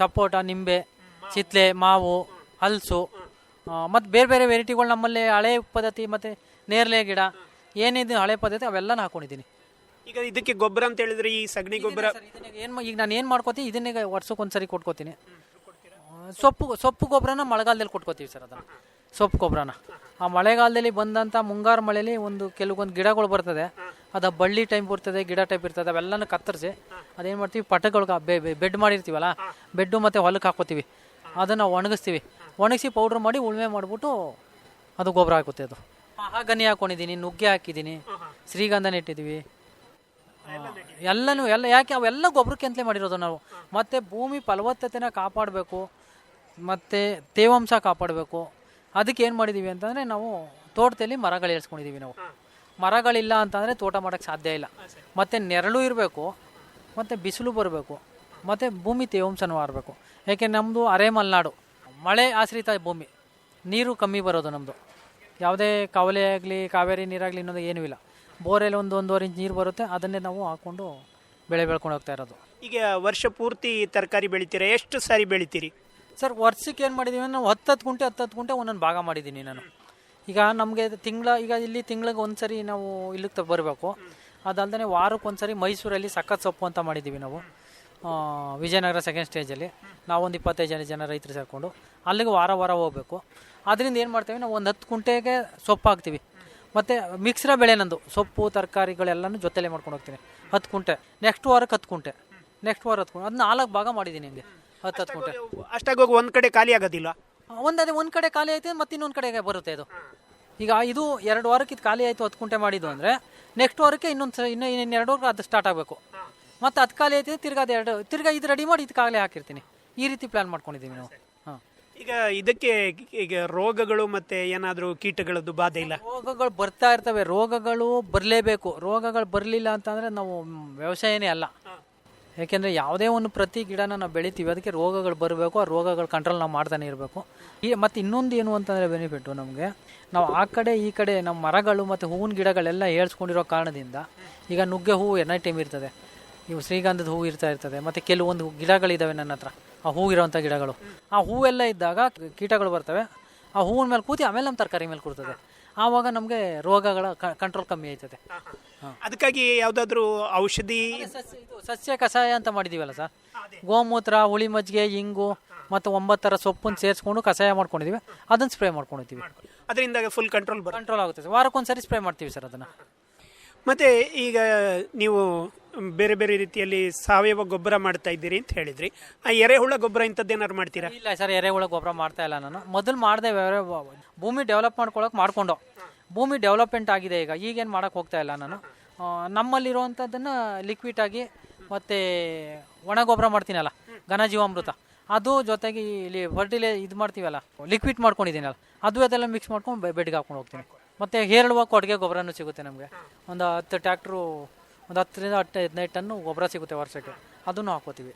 ಸಪೋಟ ನಿಂಬೆ ಚಿತ್ಲೆ ಮಾವು ಹಲಸು ಮತ್ತು ಬೇರೆ ಬೇರೆ ವೆರೈಟಿಗಳು ನಮ್ಮಲ್ಲಿ ಹಳೆ ಪದ್ಧತಿ ಮತ್ತು ನೇರಳೆ ಗಿಡ ಏನಿದೆ ಹಳೆ ಪದ್ಧತಿ ಅವೆಲ್ಲ ಹಾಕೊಂಡಿದ್ದೀನಿ. ಈಗ ಇದಕ್ಕೆ ಗೊಬ್ಬರ ಅಂತ ಹೇಳಿದ್ರೆ ಈ ಸಗಣಿ ಗೊಬ್ಬರ ಏನು ಈಗ ನಾನು ಏನು ಮಾಡ್ಕೋತೀನಿ ಇದನ್ನೇ ವರ್ಷಕ್ಕೆ ಒಂದ್ಸರಿ ಕೊಟ್ಕೋತೀನಿ. ಸೊಪ್ಪು ಸೊಪ್ಪು ಗೊಬ್ಬರನ ಮಳೆಗಾಲದಲ್ಲಿ ಕೊಟ್ಕೋತೀವಿ ಸರ್ ಅದನ್ನು. ಸೊಪ್ಪು ಗೊಬ್ಬರನ. ಆ ಮಳೆಗಾಲದಲ್ಲಿ ಬಂದಂಥ ಮುಂಗಾರು ಮಳೆಯಲ್ಲಿ ಒಂದು ಕೆಲವೊಂದು ಗಿಡಗಳು ಬರ್ತದೆ. ಅದು ಬಳ್ಳಿ ಟೈಮ್ ಬರ್ತದೆ, ಗಿಡ ಟೈಪ್ ಇರ್ತದೆ, ಅವೆಲ್ಲನೂ ಕತ್ತರಿಸಿ, ಅದೇನು ಮಾಡ್ತೀವಿ? ಪಟಗಳಿಗೆ ಬೆಡ್ ಮಾಡಿರ್ತೀವಲ್ಲ ಬೆಡ್ಡು ಮತ್ತು ಹೊಲಕ್ಕೆ ಹಾಕೋತೀವಿ. ಅದನ್ನು ಒಣಗಿಸ್ತೀವಿ. ಒಣಗಿಸಿ ಪೌಡ್ರ್ ಮಾಡಿ ಉಳುಮೆ ಮಾಡಿಬಿಟ್ಟು ಅದು ಗೊಬ್ಬರ ಹಾಕುತ್ತೆ ಅದು. ಮಹಾಗನಿ ಹಾಕೊಂಡಿದ್ದೀನಿ, ನುಗ್ಗೆ ಹಾಕಿದ್ದೀನಿ, ಶ್ರೀಗಂಧನ ನೆಟ್ಟಿದ್ದೀವಿ ಎಲ್ಲನೂ, ಎಲ್ಲ ಯಾಕೆ ಅವೆಲ್ಲ ಗೊಬ್ಬರಕ್ಕೆ ಅಂತಲೇ ಮಾಡಿರೋದು ನಾವು. ಮತ್ತು ಭೂಮಿ ಫಲವತ್ತತೆನ ಕಾಪಾಡಬೇಕು, ಮತ್ತು ತೇವಾಂಶ ಕಾಪಾಡಬೇಕು. ಅದಕ್ಕೆ ಏನು ಮಾಡಿದ್ದೀವಿ ಅಂತಂದರೆ ನಾವು ತೋಟದಲ್ಲಿ ಮರಗಳು ಏಳ್ಸ್ಕೊಂಡಿದ್ದೀವಿ ನಾವು. ಮರಗಳಿಲ್ಲ ಅಂತಂದರೆ ತೋಟ ಮಾಡೋಕ್ಕೆ ಸಾಧ್ಯ ಇಲ್ಲ. ಮತ್ತು ನೆರಳು ಇರಬೇಕು ಮತ್ತು ಬಿಸಿಲು ಬರಬೇಕು ಮತ್ತು ಭೂಮಿ ತೇವಾಂಶನೂ ಆರಬೇಕು. ಯಾಕೆ ನಮ್ಮದು ಅರೆ ಮಲೆನಾಡು ಮಳೆ ಆಶ್ರಿತ ಭೂಮಿ ನೀರು ಕಮ್ಮಿ ಬರೋದು ನಮ್ಮದು ಯಾವುದೇ ಕಾವಲೆ ಆಗಲಿ ಕಾವೇರಿ ನೀರಾಗಲಿ ಇನ್ನೊಂದು ಏನೂ ಇಲ್ಲ. ಬೋರಲ್ಲಿ ಒಂದು ಒಂದೂವರೆ ಇಂಚ್ ನೀರು ಬರುತ್ತೆ ಅದನ್ನೇ ನಾವು ಹಾಕ್ಕೊಂಡು ಬೆಳೆ ಬೆಳ್ಕೊಂಡು ಹೋಗ್ತಾ ಇರೋದು. ಈಗ ವರ್ಷ ಪೂರ್ತಿ ತರಕಾರಿ ಬೆಳಿತೀರಾ? ಎಷ್ಟು ಸಾರಿ ಬೆಳಿತೀರಿ? ಸರ್ ವರ್ಷಕ್ಕೆ ಏನು ಮಾಡಿದ್ದೀವಿ ನಾವು ಹತ್ತು ಹತ್ತು ಗುಂಟೆ ಹತ್ತು ಹತ್ತು ಗುಂಟೆ ಒಂದೊಂದು ಭಾಗ ಮಾಡಿದ್ದೀನಿ ನಾನು. ಈಗ ನಮಗೆ ತಿಂಗಳ ಈಗ ಇಲ್ಲಿ ತಿಂಗಳಿಗೆ ಒಂದು ಸರಿ ನಾವು ಇಲ್ಲಿಗೆ ಬರಬೇಕು. ಅದಲ್ಲದೆ ವಾರಕ್ಕೆ ಒಂದು ಸರಿ ಮೈಸೂರಲ್ಲಿ ಸಖತ್ ಸೊಪ್ಪು ಅಂತ ಮಾಡಿದ್ದೀವಿ ನಾವು. ವಿಜಯನಗರ ಸೆಕೆಂಡ್ ಸ್ಟೇಜಲ್ಲಿ ನಾವೊಂದು ಇಪ್ಪತ್ತೈದು ಜನ ಜನ ರೈತರು ಸೇರಿಕೊಂಡು. ಅಲ್ಲಿಗೆ ವಾರ ವಾರ ಹೋಗಬೇಕು. ಅದರಿಂದ ಏನು ಮಾಡ್ತೀವಿ ನಾವು ಒಂದು ಹತ್ತು ಕುಂಟೆಗೆ ಸೊಪ್ಪು ಹಾಕ್ತೀವಿ. ಮತ್ತು ಮಿಕ್ಸ್ರ ಬೆಳೆ ನಂದು. ಸೊಪ್ಪು ತರಕಾರಿಗಳೆಲ್ಲನೂ ಜೊತೆಲೇ ಮಾಡ್ಕೊಂಡು ಹೋಗ್ತೀನಿ. ಹತ್ತು ಕುಂಟೆ. ನೆಕ್ಸ್ಟ್ ವಾರಕ್ಕೆ ಹತ್ತು ಕುಂಟೆ. ನೆಕ್ಸ್ಟ್ ವಾರ ಹತ್ತು ಕುಂಟೆ. ಅದು ನಾಲ್ಕು ಭಾಗ ಮಾಡಿದ್ದೀನಿ ನಿಮಗೆ. ಹತ್ತು ಹತ್ತು ಕುಂಟೆ. ಅಷ್ಟಾಗಿ ಹೋಗಿ ಒಂದು ಕಡೆ ಖಾಲಿ ಆಗೋದಿಲ್ಲ? ಒಂದು ಅದೇ ಒಂದು ಕಡೆ ಖಾಲಿ ಆಯ್ತು ಮತ್ತೆ ಇನ್ನೊಂದು ಕಡೆಗೆ ಬರುತ್ತೆ ಇದು. ಈಗ ಇದು ಎರಡು ವಾರಕ್ಕೆ ಇದು ಖಾಲಿ ಆಯಿತು ಹತ್ತು ಕುಂಟೆ ಮಾಡಿದ್ದು ಅಂದರೆ ನೆಕ್ಸ್ಟ್ ವಾರಕ್ಕೆ ಇನ್ನೊಂದು ಇನ್ನೂ ಇನ್ನು ಎರಡು ವಾರ ಅದು ಸ್ಟಾರ್ಟ್ ಆಗಬೇಕು. ಮತ್ತು ಅದು ಖಾಲಿ ಆಯ್ತು ತಿರ್ಗಾ ಅದು ಎರಡು ತಿರ್ಗಾ ಇದು ರೆಡಿ ಮಾಡಿ ಇದಕ್ಕಾಗಲೇ ಹಾಕಿರ್ತೀನಿ. ಈ ರೀತಿ ಪ್ಲ್ಯಾನ್ ಮಾಡ್ಕೊಂಡಿದ್ದೀವಿ ನಾವು. ಹಾಂ. ಈಗ ಇದಕ್ಕೆ ಈಗ ರೋಗಗಳು ಮತ್ತೆ ಏನಾದರೂ ಕೀಟಗಳದ್ದು ಬಾಧೆ ಇಲ್ಲ? ರೋಗಗಳು ಬರ್ತಾ ಇರ್ತವೆ. ರೋಗಗಳು ಬರಲೇಬೇಕು. ರೋಗಗಳು ಬರಲಿಲ್ಲ ಅಂತಂದರೆ ನಾವು ವ್ಯವಸಾಯನೇ ಅಲ್ಲ. ಯಾಕೆಂದರೆ ಯಾವುದೇ ಒಂದು ಪ್ರತಿ ಗಿಡನ ನಾವು ಬೆಳಿತೀವಿ, ಅದಕ್ಕೆ ರೋಗಗಳು ಬರಬೇಕು, ಆ ರೋಗಗಳು ಕಂಟ್ರೋಲ್ ನಾವು ಮಾಡ್ತಾನೆ ಇರಬೇಕು. ಈ ಮತ್ತು ಇನ್ನೊಂದು ಏನು ಅಂತಂದರೆ ಬೆನಿಫಿಟ್ಟು ನಮಗೆ, ನಾವು ಆ ಕಡೆ ಈ ಕಡೆ ನಮ್ಮ ಮರಗಳು ಮತ್ತು ಹೂವಿನ ಗಿಡಗಳೆಲ್ಲ ಏಳ್ಸ್ಕೊಂಡಿರೋ ಕಾರಣದಿಂದ ಈಗ ನುಗ್ಗೆ ಹೂವು ಎನಿ ಟೈಮ್ ಇರ್ತದೆ, ಇವು ಶ್ರೀಗಂಧದ ಹೂವು ಇರ್ತಾ ಇರ್ತದೆ, ಮತ್ತು ಕೆಲವೊಂದು ಗಿಡಗಳಿದ್ದಾವೆ ನನ್ನ ಹತ್ರ, ಆ ಹೂವು ಇರೋವಂಥ ಗಿಡಗಳು. ಆ ಹೂವೆಲ್ಲ ಇದ್ದಾಗ ಕೀಟಗಳು ಬರ್ತವೆ, ಆ ಹೂವಿನ ಮೇಲೆ ಕೂತಿ ಆಮೇಲೆ ನಮ್ಮ ತರಕಾರಿ ಮೇಲೆ ಕೂರ್ತದೆ. ಆವಾಗ ನಮಗೆ ರೋಗಗಳ ಕಂಟ್ರೋಲ್ ಕಮ್ಮಿ ಆಯ್ತದೆ. ಅದಕ್ಕಾಗಿ ಯಾವ್ದಾದ್ರು ಔಷಧಿ ಸಸ್ಯ ಇದು ಸಸ್ಯ ಕಷಾಯ ಅಂತ ಮಾಡಿದೀವಲ್ಲ ಸರ್? ಗೋಮೂತ್ರ ಹುಳಿ ಮಜ್ಜಿಗೆ ಇಂಗು ಮತ್ತು ಒಂಬತ್ತರ ಸೊಪ್ಪನ್ನು ಸೇರಿಸ್ಕೊಂಡು ಕಷಾಯ ಮಾಡ್ಕೊಂಡಿದ್ದೀವಿ ಅದನ್ನು ಸ್ಪ್ರೇ ಮಾಡ್ಕೊಂಡಿದ್ದೀವಿ ಅದರಿಂದ ಫುಲ್ ಕಂಟ್ರೋಲ್ ಕಂಟ್ರೋಲ್ ಆಗುತ್ತೆ ಸರ್. ವಾರಕ್ಕೊಂದ್ಸರಿ ಸ್ಪ್ರೇ ಮಾಡ್ತೀವಿ ಸರ್ ಅದನ್ನು. ಮತ್ತೆ ಈಗ ನೀವು ಬೇರೆ ಬೇರೆ ರೀತಿಯಲ್ಲಿ ಸಾವಯವ ಗೊಬ್ಬರ ಮಾಡ್ತಾ ಇದ್ದೀರಿ ಅಂತ ಹೇಳಿದ್ರಿ. ಆ ಎರೆಹುಳ ಗೊಬ್ಬರ ಇಂಥದ್ದೇನಾದ್ರು ಮಾಡ್ತೀರಾ? ಇಲ್ಲ ಸರ್, ಎರೆಹುಳ ಗೊಬ್ಬರ ಮಾಡ್ತಾ ಇಲ್ಲ ನಾನು. ಮೊದಲು ಮಾಡಿದೆ ಭೂಮಿ ಡೆವಲಪ್ ಮಾಡ್ಕೊಳಕ್ಕೆ ಮಾಡಿಕೊಂಡು. ಭೂಮಿ ಡೆವಲಪ್ಮೆಂಟ್ ಆಗಿದೆ ಈಗ. ಈಗೇನು ಮಾಡೋಕೆ ಹೋಗ್ತಾ ಇಲ್ಲ ನಾನು. ನಮ್ಮಲ್ಲಿರುವಂಥದ್ದನ್ನು ಲಿಕ್ವಿಡ್ ಆಗಿ ಮತ್ತು ಒಣ ಗೊಬ್ಬರ ಮಾಡ್ತೀನಲ್ಲ, ಘನ ಜೀವಾಮೃತ. ಅದು ಜೊತೆಗೆ ಇಲ್ಲಿ ಫರ್ಟಿಲೈ ಇದು ಮಾಡ್ತೀವಲ್ಲ ಲಿಕ್ವಿಡ್ ಮಾಡ್ಕೊಂಡಿದ್ದೀನಲ್ಲ, ಅದು ಅದೆಲ್ಲ ಮಿಕ್ಸ್ ಮಾಡ್ಕೊಂಡು ಬೆಡ್ಗೆ ಹಾಕ್ಕೊಂಡು ಹೋಗ್ತೀನಿ. ಮತ್ತು ಹೇರಳುವ ಕೊಡುಗೆ ಗೊಬ್ಬರನೂ ಸಿಗುತ್ತೆ ನಮಗೆ. ಒಂದು ಹತ್ತು ಟ್ಯಾಕ್ಟ್ರು ಒಂದು ಹತ್ತರಿಂದ ಹತ್ತು ಹದಿನೈದು ಟನ್ನು ಗೊಬ್ಬರ ಸಿಗುತ್ತೆ ವರ್ಷಕ್ಕೆ. ಅದನ್ನು ಹಾಕೋತೀವಿ.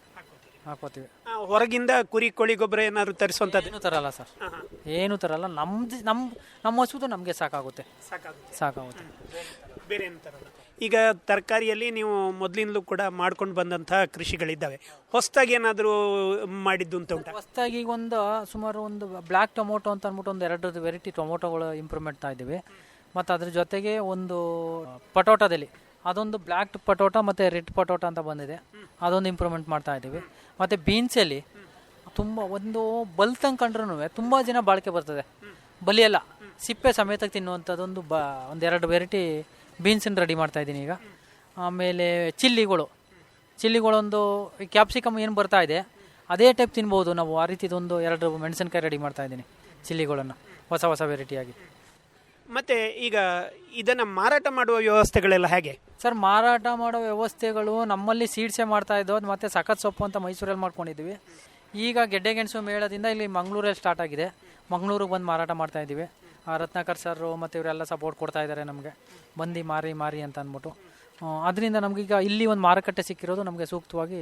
ಹಾಕೋತೀವಿ. ಹೊರಗಿಂದ ಕುರಿ ಕೋಳಿ ಗೊಬ್ಬರ ಏನಾದ್ರು ತರಿಸುವಂಥದ್ದು ಏನು ತರಲ್ಲ ಸರ್. ಏನು ತರಲ್ಲ. ನಮ್ದು ನಮ್ಮ ನಮ್ಮ ಹಸುದು ನಮಗೆ ಸಾಕಾಗುತ್ತೆ. ಸಾಕಾಗುತ್ತೆ. ಬೇರೆ ಏನು ತರಲ್ಲ. ಈಗ ತರಕಾರಿಯಲ್ಲಿ ನೀವು ಮೊದಲಿಂದಲೂ ಕೂಡ ಮಾಡ್ಕೊಂಡು ಬಂದಂತಹ ಕೃಷಿಗಳಿದ್ದಾವೆ. ಹೊಸದಾಗಿ ಏನಾದರೂ ಮಾಡಿದ್ದು ಅಂತ ಉಂಟು? ಹೊಸ್ದಾಗಿ ಈಗ ಒಂದು ಸುಮಾರು ಒಂದು ಬ್ಲ್ಯಾಕ್ ಟೊಮೊಟೊ ಅಂತ ಅಂದ್ಬಿಟ್ಟು ಒಂದು ಎರಡು ವೆರೈಟಿ ಟೊಮೊಟೊಗಳು ಇಂಪ್ರೂವ್ಮೆಂಟ್ ಮಾಡ್ತಾ ಇದ್ದೀವಿ. ಮತ್ತು ಅದ್ರ ಜೊತೆಗೆ ಒಂದು ಪಟೋಟದಲ್ಲಿ ಅದೊಂದು ಬ್ಲ್ಯಾಕ್ ಪಟೋಟ ಮತ್ತು ರೆಡ್ ಪಟೋಟ ಅಂತ ಬಂದಿದೆ. ಅದೊಂದು ಇಂಪ್ರೂವ್ಮೆಂಟ್ ಮಾಡ್ತಾ ಇದ್ದೀವಿ. ಮತ್ತು ಬೀನ್ಸಲ್ಲಿ ತುಂಬ ಒಂದು ಬಲ್ತಂಗೆ ಕಂಡ್ರೂ ತುಂಬ ಜನ ಬಾಳಿಕೆ ಬರ್ತದೆ. ಬಲಿಯಲ್ಲ, ಸಿಪ್ಪೆ ಸಮೇತ ತಿನ್ನುವಂಥದ್ದೊಂದು ಬ, ಒಂದೆರಡು ವೆರೈಟಿ ಬೀನ್ಸನ್ನು ರೆಡಿ ಮಾಡ್ತಾ ಇದ್ದೀನಿ ಈಗ. ಆಮೇಲೆ ಚಿಲ್ಲಿಗಳು. ಚಿಲ್ಲಿಗಳೊಂದು ಕ್ಯಾಪ್ಸಿಕಮ್ ಏನು ಬರ್ತಾ ಇದೆ, ಅದೇ ಟೈಪ್ ತಿನ್ಬೋದು ನಾವು. ಆ ರೀತಿದೊಂದು ಎರಡು ಮೆಣಸಿನ್ಕಾಯಿ ರೆಡಿ ಮಾಡ್ತಾ ಇದ್ದೀನಿ ಚಿಲ್ಲಿಗಳನ್ನು, ಹೊಸ ಹೊಸ ವೆರೈಟಿಯಾಗಿ ಮತ್ತೆ ಈಗ ಇದನ್ನ ಮಾರಾಟ ಮಾಡುವ ವ್ಯವಸ್ಥೆಗಳೆಲ್ಲ ಹೇಗೆ? ಸರ್, ಮಾರಾಟ ಮಾಡೋ ವ್ಯವಸ್ಥೆಗಳು ನಮ್ಮಲ್ಲಿ ಸೀಡ್ಸೆ ಮಾಡ್ತಾ ಇದ್ದೋ ಮತ್ತೆ ಸಖತ್ ಸೊಪ್ಪು ಅಂತ ಮೈಸೂರಲ್ಲಿ ಮಾಡ್ಕೊಂಡಿದ್ದೀವಿ. ಈಗ ಗೆಡ್ಡೆ ಗೆಣಸು ಮೇಳದಿಂದ ಇಲ್ಲಿ ಮಂಗಳೂರಲ್ಲಿ ಸ್ಟಾರ್ಟ್ ಆಗಿದೆ. ಮಂಗಳೂರಿಗೆ ಬಂದು ಮಾರಾಟ ಮಾಡ್ತಾ ಇದ್ದೀವಿ. ರತ್ನಾಕರ್ ಸರ್ ಮತ್ತು ಇವರೆಲ್ಲ ಸಪೋರ್ಟ್ ಕೊಡ್ತಾ ಇದ್ದಾರೆ ನಮಗೆ. ಬಂದು ಮಾರಿ ಮಾರಿ ಅಂತ ಅಂದ್ಬಿಟ್ಟು. ಅದರಿಂದ ನಮಗೀಗ ಇಲ್ಲಿ ಒಂದು ಮಾರುಕಟ್ಟೆ ಸಿಕ್ಕಿರೋದು ನಮಗೆ ಸೂಕ್ತವಾಗಿ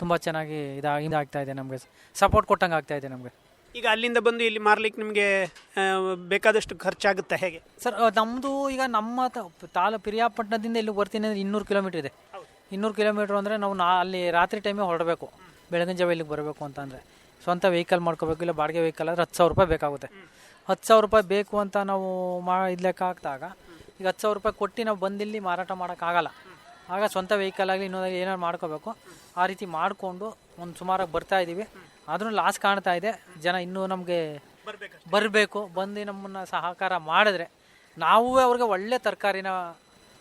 ತುಂಬ ಚೆನ್ನಾಗಿ ಇದಾಗಿ ಇದಾಗ್ತಾ ಇದೆ ನಮಗೆ. ಸಪೋರ್ಟ್ ಕೊಟ್ಟಂಗೆ ಆಗ್ತಾ ಇದೆ ನಮಗೆ. ಈಗ ಅಲ್ಲಿಂದ ಬಂದು ಇಲ್ಲಿ ಮಾರ್ಲಿಕ್ಕೆ ನಿಮಗೆ ಬೇಕಾದಷ್ಟು ಖರ್ಚಾಗುತ್ತೆ ಹೇಗೆ? ಸರ್ ನಮ್ಮದು ಈಗ ನಮ್ಮ ತಾಲೂ ಪಿರಿಯಾಪಟ್ಟಣದಿಂದ ಇಲ್ಲಿ ಬರ್ತೀನಿ ಅಂದರೆ ಇನ್ನೂರು ಕಿಲೋಮೀಟರ್ ಇದೆ. ಇನ್ನೂರು ಕಿಲೋಮೀಟ್ರ್ ಅಂದರೆ ನಾವು ನಾ ಅಲ್ಲಿ ರಾತ್ರಿ ಟೈಮೇ ಹೊರಡಬೇಕು. ಬೆಳಗಿನ ಜಾವ ಇಲ್ಲಿಗೆ ಬರಬೇಕು ಅಂತಂದರೆ. ಸ್ವಂತ ವೆಹಿಕಲ್ ಮಾಡ್ಕೋಬೇಕು ಇಲ್ಲ ಬಾಡಿಗೆ ವೆಹಿಕಲ್ ಆದರೆ ಹತ್ತು ಸಾವಿರ ರೂಪಾಯಿ ಬೇಕಾಗುತ್ತೆ. ಹತ್ತು ಸಾವಿರ ರೂಪಾಯಿ ಬೇಕು ಅಂತ ನಾವು ಮಾ ಇದು ಲೆಕ್ಕ ಹಾಕಿದಾಗ ಈಗ ಹತ್ತು ಸಾವಿರ ರೂಪಾಯಿ ಕೊಟ್ಟು ನಾವು ಬಂದಿಲ್ಲಿ ಮಾರಾಟ ಮಾಡೋಕ್ಕಾಗಲ್ಲ. ಆಗ ಸ್ವಂತ ವೆಹಿಕಲ್ ಆಗಲಿ ಇನ್ನೊಂದು ಏನಾದ್ರು ಮಾಡ್ಕೋಬೇಕು. ಆ ರೀತಿ ಮಾಡಿಕೊಂಡು ಒಂದು ಸುಮಾರಾಗಿ ಬರ್ತಾ ಇದ್ದೀವಿ ಆದರೂ ಲಾಸ್ ಕಾಣ್ತಾ ಇದೆ. ಜನ ಇನ್ನೂ ನಮಗೆ ಬರಬೇಕು. ಬಂದು ನಮ್ಮನ್ನು ಸಹಕಾರ ಮಾಡಿದ್ರೆ ನಾವು ಅವ್ರಿಗೆ ಒಳ್ಳೆ ತರಕಾರಿನ,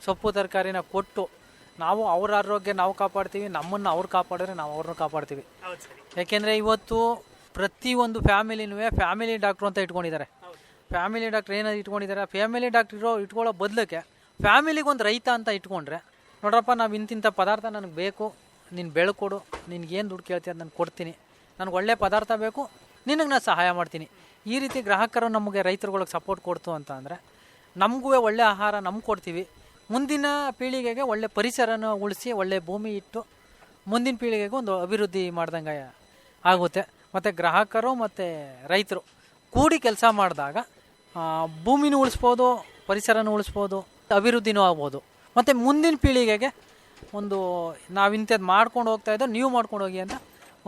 ಸೊಪ್ಪು ತರಕಾರಿನ ಕೊಟ್ಟು ನಾವು ಅವ್ರ ಆರೋಗ್ಯ ನಾವು ಕಾಪಾಡ್ತೀವಿ, ನಮ್ಮನ್ನು ಅವ್ರು ಕಾಪಾಡಿದ್ರೆ ನಾವು ಅವ್ರನ್ನ ಕಾಪಾಡ್ತೀವಿ. ಯಾಕೆಂದರೆ ಇವತ್ತು ಪ್ರತಿಯೊಂದು ಫ್ಯಾಮಿಲಿನೂ ಫ್ಯಾಮಿಲಿ ಡಾಕ್ಟ್ರು ಅಂತ ಇಟ್ಕೊಂಡಿದ್ದಾರೆ. ಫ್ಯಾಮಿಲಿ ಡಾಕ್ಟ್ರ್ ಏನಾದ್ರು ಇಟ್ಕೊಂಡಿದ್ದಾರೆ, ಫ್ಯಾಮಿಲಿ ಡಾಕ್ಟ್ರ್ ಇರೋ, ಇಟ್ಕೊಳ್ಳೋ ಬದಲಕ್ಕೆ ಫ್ಯಾಮಿಲಿಗೊಂದು ರೈತ ಅಂತ ಇಟ್ಕೊಂಡ್ರೆ ನೋಡ್ರಪ್ಪ, ನಾವು ಇಂತಿಂಥ ಪದಾರ್ಥ ನನಗೆ ಬೇಕು, ನೀನು ಬೆಳ್ಕೊಡು ನಿನಗೇನು ದುಡ್ಡು ಕೇಳ್ತೀಯ ನಾನು ಕೊಡ್ತೀನಿ. ನನಗೆ ಒಳ್ಳೆ ಪದಾರ್ಥ ಬೇಕು, ನಿನಗೆ ನಾನು ಸಹಾಯ ಮಾಡ್ತೀನಿ. ಈ ರೀತಿ ಗ್ರಾಹಕರು ನಮಗೆ ರೈತರುಗಳಿಗೆ ಸಪೋರ್ಟ್ ಕೊಡ್ತು ಅಂತ ಅಂದರೆ, ನಮಗೂ ಒಳ್ಳೆ ಆಹಾರ ನಮ್ಗೆ ಕೊಡ್ತೀವಿ. ಮುಂದಿನ ಪೀಳಿಗೆಗೆ ಒಳ್ಳೆ ಪರಿಸರನ ಉಳಿಸಿ, ಒಳ್ಳೆ ಭೂಮಿ ಇಟ್ಟು, ಮುಂದಿನ ಪೀಳಿಗೆಗೆ ಒಂದು ಅಭಿವೃದ್ಧಿ ಮಾಡ್ದಂಗೆ ಆಗುತ್ತೆ. ಮತ್ತು ಗ್ರಾಹಕರು ಮತ್ತು ರೈತರು ಕೂಡಿ ಕೆಲಸ ಮಾಡಿದಾಗ ಭೂಮಿನೂ ಉಳಿಸ್ಬೋದು, ಪರಿಸರನೂ ಉಳಿಸ್ಬೋದು, ಅಭಿವೃದ್ಧಿನೂ ಆಗ್ಬೋದು. ಮತ್ತು ಮುಂದಿನ ಪೀಳಿಗೆಗೆ ಒಂದು ನಾವು ಇಂಥದ್ದು ಮಾಡ್ಕೊಂಡು ಹೋಗ್ತಾ ಇದ್ದೋ ನೀವು ಮಾಡ್ಕೊಂಡು ಹೋಗಿ ಅಂತ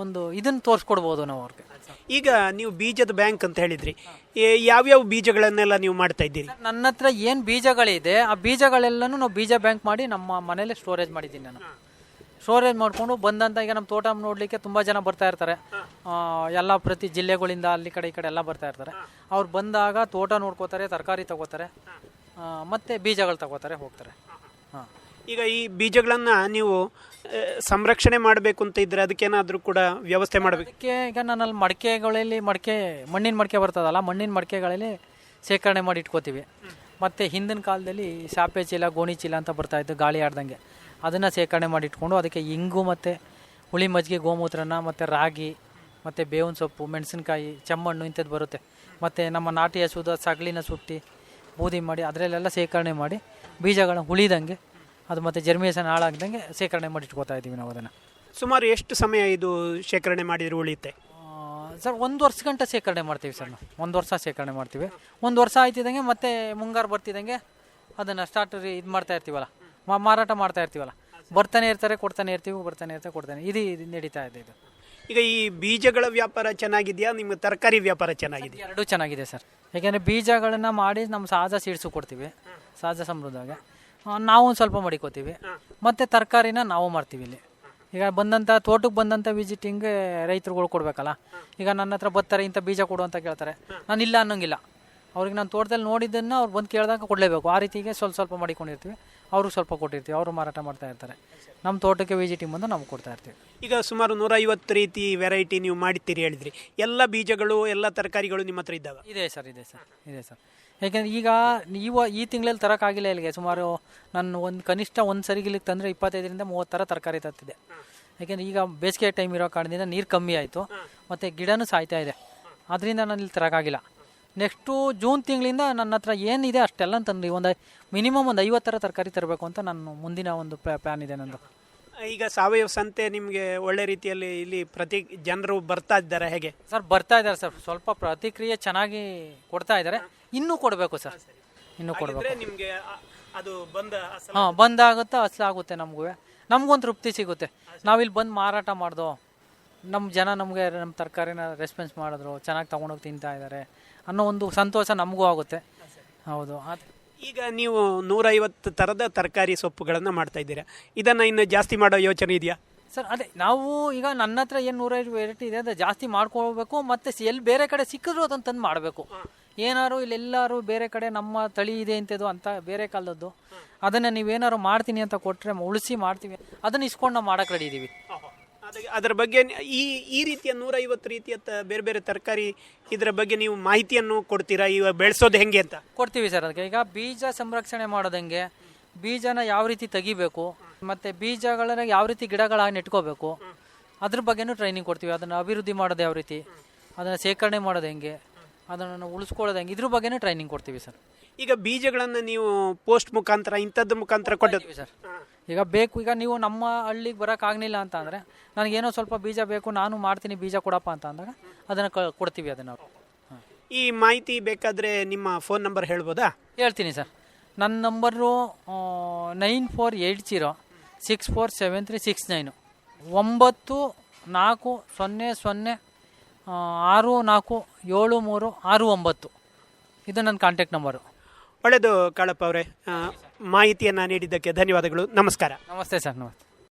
ಒಂದು ಇದನ್ನು ತೋರಿಸ್ಕೊಡ್ಬೋದು ನಾವು ಅವ್ರಿಗೆ. ಈಗ ನೀವು ಬೀಜದ ಬ್ಯಾಂಕ್ ಅಂತ ಹೇಳಿದ್ರಿ. ಯಾವ್ಯಾವ ಬೀಜಗಳನ್ನೆಲ್ಲ ನೀವು ಮಾಡ್ತಾ ಇದ್ದೀರಿ? ನನ್ನ ಹತ್ರ ಏನು ಬೀಜಗಳಿದೆ ಆ ಬೀಜಗಳೆಲ್ಲನೂ ನಾವು ಬೀಜ ಬ್ಯಾಂಕ್ ಮಾಡಿ ನಮ್ಮ ಮನೇಲಿ ಸ್ಟೋರೇಜ್ ಮಾಡಿದ್ದೀನಿ ನಾನು. ಸ್ಟೋರೇಜ್ ಮಾಡಿಕೊಂಡು ಬಂದಂಥ ಈಗ ನಮ್ಮ ತೋಟ ನೋಡಲಿಕ್ಕೆ ತುಂಬ ಜನ ಬರ್ತಾ ಇರ್ತಾರೆ. ಎಲ್ಲ ಪ್ರತಿ ಜಿಲ್ಲೆಗಳಿಂದ ಅಲ್ಲಿ ಕಡೆ ಈ ಕಡೆ ಎಲ್ಲ ಬರ್ತಾ ಇರ್ತಾರೆ. ಅವ್ರು ಬಂದಾಗ ತೋಟ ನೋಡ್ಕೋತಾರೆ ತರಕಾರಿ ತಗೋತಾರೆ ಮತ್ತು ಬೀಜಗಳು ತಗೋತಾರೆ ಹೋಗ್ತಾರೆ. ಈಗ ಈ ಬೀಜಗಳನ್ನ ನೀವು ಸಂರಕ್ಷಣೆ ಮಾಡಬೇಕು ಅಂತ ಇದ್ರೆ ಅದಕ್ಕೇನಾದ್ರೂ ಕೂಡ ವ್ಯವಸ್ಥೆ ಮಾಡಬೇಕು? ಅದಕ್ಕೆ ಈಗ ನಾನಲ್ಲಿ ಮಡಿಕೆಗಳಲ್ಲಿ ಮಡಿಕೆ ಮಣ್ಣಿನ ಮಡಕೆ ಬರ್ತದಲ್ಲ ಮಣ್ಣಿನ ಮಡಿಕೆಗಳಲ್ಲಿ ಶೇಖರಣೆ ಮಾಡಿ ಇಟ್ಕೋತೀವಿ. ಮತ್ತು ಹಿಂದಿನ ಕಾಲದಲ್ಲಿ ಶಾಪೆ ಚೀಲ ಗೋಣಿ ಚೀಲ ಅಂತ ಬರ್ತಾ ಇತ್ತು ಗಾಳಿ ಆಡ್ದಂಗೆ. ಅದನ್ನು ಶೇಖರಣೆ ಮಾಡಿ ಇಟ್ಕೊಂಡು ಅದಕ್ಕೆ ಇಂಗು ಮತ್ತು ಹುಳಿ ಮಜ್ಜಿಗೆ ಗೋಮೂತ್ರನ ಮತ್ತು ರಾಗಿ ಮತ್ತು ಬೇವಿನ ಸೊಪ್ಪು ಮೆಣಸಿನ್ಕಾಯಿ ಚೆಮ್ಮಣ್ಣು ಇಂಥದ್ದು ಬರುತ್ತೆ. ಮತ್ತು ನಮ್ಮ ನಾಟಿ ಹಸುದ ಸಗಳಿನ ಸುಟ್ಟಿ ಬೂದಿ ಮಾಡಿ ಅದರಲ್ಲೆಲ್ಲ ಶೇಖರಣೆ ಮಾಡಿ ಬೀಜಗಳನ್ನ ಉಳಿದಂಗೆ ಅದು ಮತ್ತು ಜರ್ಮಿನೇಷನ್ ಹಾಳಾಗ್ದಂಗೆ ಶೇಖರಣೆ ಮಾಡಿ ಇಟ್ಕೋತಾ ಇದ್ದೀವಿ ನಾವು ಅದನ್ನು. ಸುಮಾರು ಎಷ್ಟು ಸಮಯ ಇದು ಶೇಖರಣೆ ಮಾಡಿದರೆ ಉಳಿಯುತ್ತೆ? ಸರ್ ಒಂದು ವರ್ಷ ಗಂಟೆ ಶೇಖರಣೆ ಮಾಡ್ತೀವಿ ಸರ್ ನಾವು. ಒಂದು ವರ್ಷ ಶೇಖರಣೆ ಮಾಡ್ತೀವಿ. ಒಂದು ವರ್ಷ ಆಯ್ತಿದ್ದಂಗೆ ಮತ್ತೆ ಮುಂಗಾರು ಬರ್ತಿದ್ದಂಗೆ ಅದನ್ನು ಸ್ಟಾರ್ಟ್ ಇದು ಮಾಡ್ತಾ ಇರ್ತೀವಲ್ಲ ಮಾರಾಟ ಮಾಡ್ತಾ ಇರ್ತೀವಲ್ಲ. ಬರ್ತಾನೆ ಇರ್ತಾರೆ ಕೊಡ್ತಾನೆ ಇರ್ತೀವಿ ಬರ್ತಾನೆ ಇರ್ತಾರೆ ಕೊಡ್ತಾನೆ. ಇದು ಇದು ನಡೀತಾ ಇದೆ ಇದು. ಈಗ ಈ ಬೀಜಗಳ ವ್ಯಾಪಾರ ಚೆನ್ನಾಗಿದೆಯಾ? ನಿಮ್ಮ ತರಕಾರಿ ವ್ಯಾಪಾರ ಚೆನ್ನಾಗಿದೆ ಎರಡೂ ಚೆನ್ನಾಗಿದೆ ಸರ್. ಯಾಕೆಂದರೆ ಬೀಜಗಳನ್ನ ಮಾಡಿ ನಮ್ಮ ಸಹಜ ಸೀಡ್ಸು ಕೊಡ್ತೀವಿ ಸಹಜ ಸಮೃದ್ಧವಾಗಿ. ನಾವು ಒಂದು ಸ್ವಲ್ಪ ಮಡಿಕೋತೀವಿ. ಮತ್ತು ತರಕಾರಿನ ನಾವು ಮಾಡ್ತೀವಿ ಇಲ್ಲಿ. ಈಗ ಬಂದಂಥ ತೋಟಕ್ಕೆ ಬಂದಂಥ ವಿಸಿಟಿಂಗ್ ರೈತರುಗಳು ಕೊಡಬೇಕಲ್ಲ? ಈಗ ನನ್ನ ಹತ್ರ ಬರ್ತಾರೆ ಇಂಥ ಬೀಜ ಕೊಡು ಅಂತ ಕೇಳ್ತಾರೆ. ನಾನು ಇಲ್ಲ ಅನ್ನೋಂಗಿಲ್ಲ. ಅವ್ರಿಗೆ ನಾನು ತೋಟದಲ್ಲಿ ನೋಡಿದ್ದನ್ನು ಅವ್ರು ಬಂದು ಕೇಳಿದಾಗ ಕೊಡಲೇಬೇಕು. ಆ ರೀತಿಗೆ ಸ್ವಲ್ಪ ಸ್ವಲ್ಪ ಮಾಡಿಕೊಂಡಿರ್ತೀವಿ. ಅವ್ರಿಗೆ ಸ್ವಲ್ಪ ಕೊಟ್ಟಿರ್ತೀವಿ ಅವರು ಮಾರಾಟ ಮಾಡ್ತಾ ಇರ್ತಾರೆ. ನಮ್ಮ ತೋಟಕ್ಕೆ ವಿಸಿಟಿಂಗ್ ಬಂದು ನಾವು ಕೊಡ್ತಾ ಇರ್ತೀವಿ. ಈಗ ಸುಮಾರು ನೂರ ಐವತ್ತು ರೀತಿ ವೆರೈಟಿ ನೀವು ಮಾಡ್ತೀರಿ ಹೇಳಿದ್ರಿ. ಎಲ್ಲ ಬೀಜಗಳು ಎಲ್ಲ ತರಕಾರಿಗಳು ನಿಮ್ಮ ಹತ್ರ ಇದ್ದಾವೆ? ಇದೆ ಸರ್ ಇದೆ ಸರ್ ಇದೆ ಸರ್. ಯಾಕೆಂದ್ರೆ ಈಗ ನೀವು ಈ ತಿಂಗಳಲ್ಲಿ ತರೋಕ್ಕಾಗಿಲ್ಲ ಇಲ್ಲಿಗೆ. ಸುಮಾರು ನಾನು ಒಂದು ಕನಿಷ್ಠ ಒಂದು ಸರಿಗೆ ಇಲ್ಲಿಗೆ ತಂದರೆ ಇಪ್ಪತ್ತೈದರಿಂದ ಮೂವತ್ತು ಥರ ತರಕಾರಿ ತತ್ತಿದೆ. ಯಾಕೆಂದ್ರೆ ಈಗ ಬೇಸಿಗೆ ಟೈಮ್ ಇರೋ ಕಾರಣದಿಂದ ನೀರು ಕಮ್ಮಿ ಆಯಿತು. ಮತ್ತು ಗಿಡನೂ ಸಾಯ್ತಾ ಇದೆ. ಅದರಿಂದ ನಾನು ಇಲ್ಲಿ ತರೋಕ್ಕಾಗಿಲ್ಲ ನೆಕ್ಸ್ಟು ಜೂನ್ ತಿಂಗಳಿಂದ ನನ್ನ ಹತ್ರ ಏನಿದೆ ಅಷ್ಟೆಲ್ಲ ತಂದ್ರಿ ಒಂದು ಮಿನಿಮಮ್ ಒಂದು ಐವತ್ತರ ತರಕಾರಿ ತರಬೇಕು ಅಂತ ನಾನು ಮುಂದಿನ ಒಂದು ಪ್ಲ್ಯಾನ್ ಇದೆ ನಂದು. ಈಗ ಸಾವಯವ ಸಂತೆ ನಿಮಗೆ ಒಳ್ಳೆ ರೀತಿಯಲ್ಲಿ ಇಲ್ಲಿ ಪ್ರತಿ ಜನರು ಬರ್ತಾ ಇದ್ದಾರೆ ಹೇಗೆ? ಸರ್ ಬರ್ತಾ ಇದ್ದಾರೆ ಸರ್. ಸ್ವಲ್ಪ ಪ್ರತಿಕ್ರಿಯೆ ಚೆನ್ನಾಗಿ ಕೊಡ್ತಾ ಇದ್ದಾರೆ. ಇನ್ನೂ ಕೊಡಬೇಕು ಸರ್. ಇನ್ನೂ ಕೊಡಬೇಕು. ನಿಮಗೆ ಅದು ಬಂದ ಹಾಂ ಬಂದಾಗುತ್ತೆ ಆಗುತ್ತೆ ನಮಗೂ. ನಮಗೊಂದು ತೃಪ್ತಿ ಸಿಗುತ್ತೆ. ನಾವಿಲ್ಲಿ ಬಂದು ಮಾರಾಟ ಮಾಡ್ದೋ ನಮ್ಮ ಜನ ನಮಗೆ ನಮ್ಮ ತರಕಾರಿನ ರೆಸ್ಪಾನ್ಸ್ ಮಾಡಿದ್ರು ಚೆನ್ನಾಗಿ ತೊಗೊಂಡೋಗಿ ತಿಂತಾ ಇದ್ದಾರೆ. ಅನ್ನೋ ಒಂದು ಸಂತೋಷ ನಮಗೂ ಆಗುತ್ತೆ. ಹೌದು. ಈಗ ನೀವು ನೂರೈವತ್ತು ಥರದ ತರಕಾರಿ ಸೊಪ್ಪುಗಳನ್ನು ಮಾಡ್ತಾ ಇದ್ದೀರಾ. ಇದನ್ನು ಇನ್ನು ಜಾಸ್ತಿ ಮಾಡೋ ಯೋಚನೆ ಇದೆಯಾ? ಸರ್ ಅದೇ ನಾವು ಈಗ ನನ್ನ ಹತ್ರ ಏನು ನೂರೈದು ವೆರೈಟಿ ಇದೆ ಅದು ಜಾಸ್ತಿ ಮಾಡ್ಕೊಬೇಕು ಮತ್ತು ಎಲ್ಲಿ ಬೇರೆ ಕಡೆ ಸಿಕ್ಕಿದ್ರು ಅದನ್ನು ತಂದು ಮಾಡಬೇಕು. ಏನಾರು ಇಲ್ಲೆಲ್ಲರೂ ಬೇರೆ ಕಡೆ ನಮ್ಮ ತಳಿ ಇದೆ ಅಂತದ್ದು ಅಂತ ಬೇರೆ ಕಾಲದ್ದು ಅದನ್ನು ನೀವೇನಾದ್ರು ಮಾಡ್ತೀನಿ ಅಂತ ಕೊಟ್ಟರೆ ಉಳಿಸಿ ಮಾಡ್ತೀವಿ ಅದನ್ನು ಇಸ್ಕೊಂಡು ನಾವು ಮಾಡೋಕೆ ರೆಡಿ ಇದ್ದೀವಿ ಅದರ ಬಗ್ಗೆ ಈ ಈ ರೀತಿಯ ನೂರೈವತ್ತು ರೀತಿಯ ಬೇರೆ ಬೇರೆ ತರಕಾರಿ ಇದರ ಬಗ್ಗೆ ನೀವು ಮಾಹಿತಿಯನ್ನು ಕೊಡ್ತೀರಾ? ಈಗ ಬೆಳೆಸೋದು ಹೆಂಗೆ ಅಂತ? ಕೊಡ್ತೀವಿ ಸರ್ ಅದಕ್ಕೆ. ಈಗ ಬೀಜ ಸಂರಕ್ಷಣೆ ಮಾಡೋದಂಗೆ ಬೀಜನ ಯಾವ ರೀತಿ ತೆಗಿಬೇಕು? ಮತ್ತು ಬೀಜಗಳನ್ನ ಯಾವ ರೀತಿ ಗಿಡಗಳಾಗಿ ನೆಟ್ಕೋಬೇಕು? ಅದ್ರ ಬಗ್ಗೆನೂ ಟ್ರೈನಿಂಗ್ ಕೊಡ್ತೀವಿ. ಅದನ್ನು ಅಭಿವೃದ್ಧಿ ಮಾಡೋದು ಯಾವ ರೀತಿ? ಅದನ್ನು ಶೇಖರಣೆ ಮಾಡೋದು ಹೆಂಗೆ? ಅದನ್ನು ಉಳಿಸ್ಕೊಳ್ಳೋದು ಹೆಂಗೆ? ಇದ್ರ ಬಗ್ಗೆನೂ ಟ್ರೈನಿಂಗ್ ಕೊಡ್ತೀವಿ ಸರ್. ಈಗ ಬೀಜಗಳನ್ನು ನೀವು ಪೋಸ್ಟ್ ಮುಖಾಂತರ ಇಂಥದ್ದು ಮುಖಾಂತರ ಕೊಟ್ಟಿವಿ ಸರ್. ಈಗ ಬೇಕು ಈಗ ನೀವು ನಮ್ಮ ಹಳ್ಳಿಗೆ ಬರೋಕ್ಕಾಗಲಿಲ್ಲ ಅಂತ ಅಂದರೆ ನನಗೇನೋ ಸ್ವಲ್ಪ ಬೀಜ ಬೇಕು ನಾನು ಮಾಡ್ತೀನಿ ಬೀಜ ಕೊಡಪ್ಪ ಅಂತ ಅಂದಾಗ ಅದನ್ನು ಕ ಕೊಡ್ತೀವಿ ಅದನ್ನು ನಾವು. ಈ ಮಾಹಿತಿ ಬೇಕಾದರೆ ನಿಮ್ಮ ಫೋನ್ ನಂಬರ್ ಹೇಳ್ಬೋದಾ? ಹೇಳ್ತೀನಿ ಸರ್. ನನ್ನ number nine four eight zero six four seven three six nine. ಒಂಬತ್ತು ನಾಲ್ಕು ಸೊನ್ನೆ ಸೊನ್ನೆ ಆರು ನಾಲ್ಕು ಏಳು ಮೂರು ಆರು ಒಂಬತ್ತು. ಇದು ನನ್ನ ಕಾಂಟ್ಯಾಕ್ಟ್ ನಂಬರು. ಒಳ್ಳೆಯದು ಕಾಳಪ್ಪ ಅವರೇ. ಮಾಹಿತಿಯನ್ನು ನೀಡಿದ್ದಕ್ಕೆ ಧನ್ಯವಾದಗಳು. ನಮಸ್ಕಾರ. ನಮಸ್ತೆ ಸರ್ ನಮಸ್ತೆ.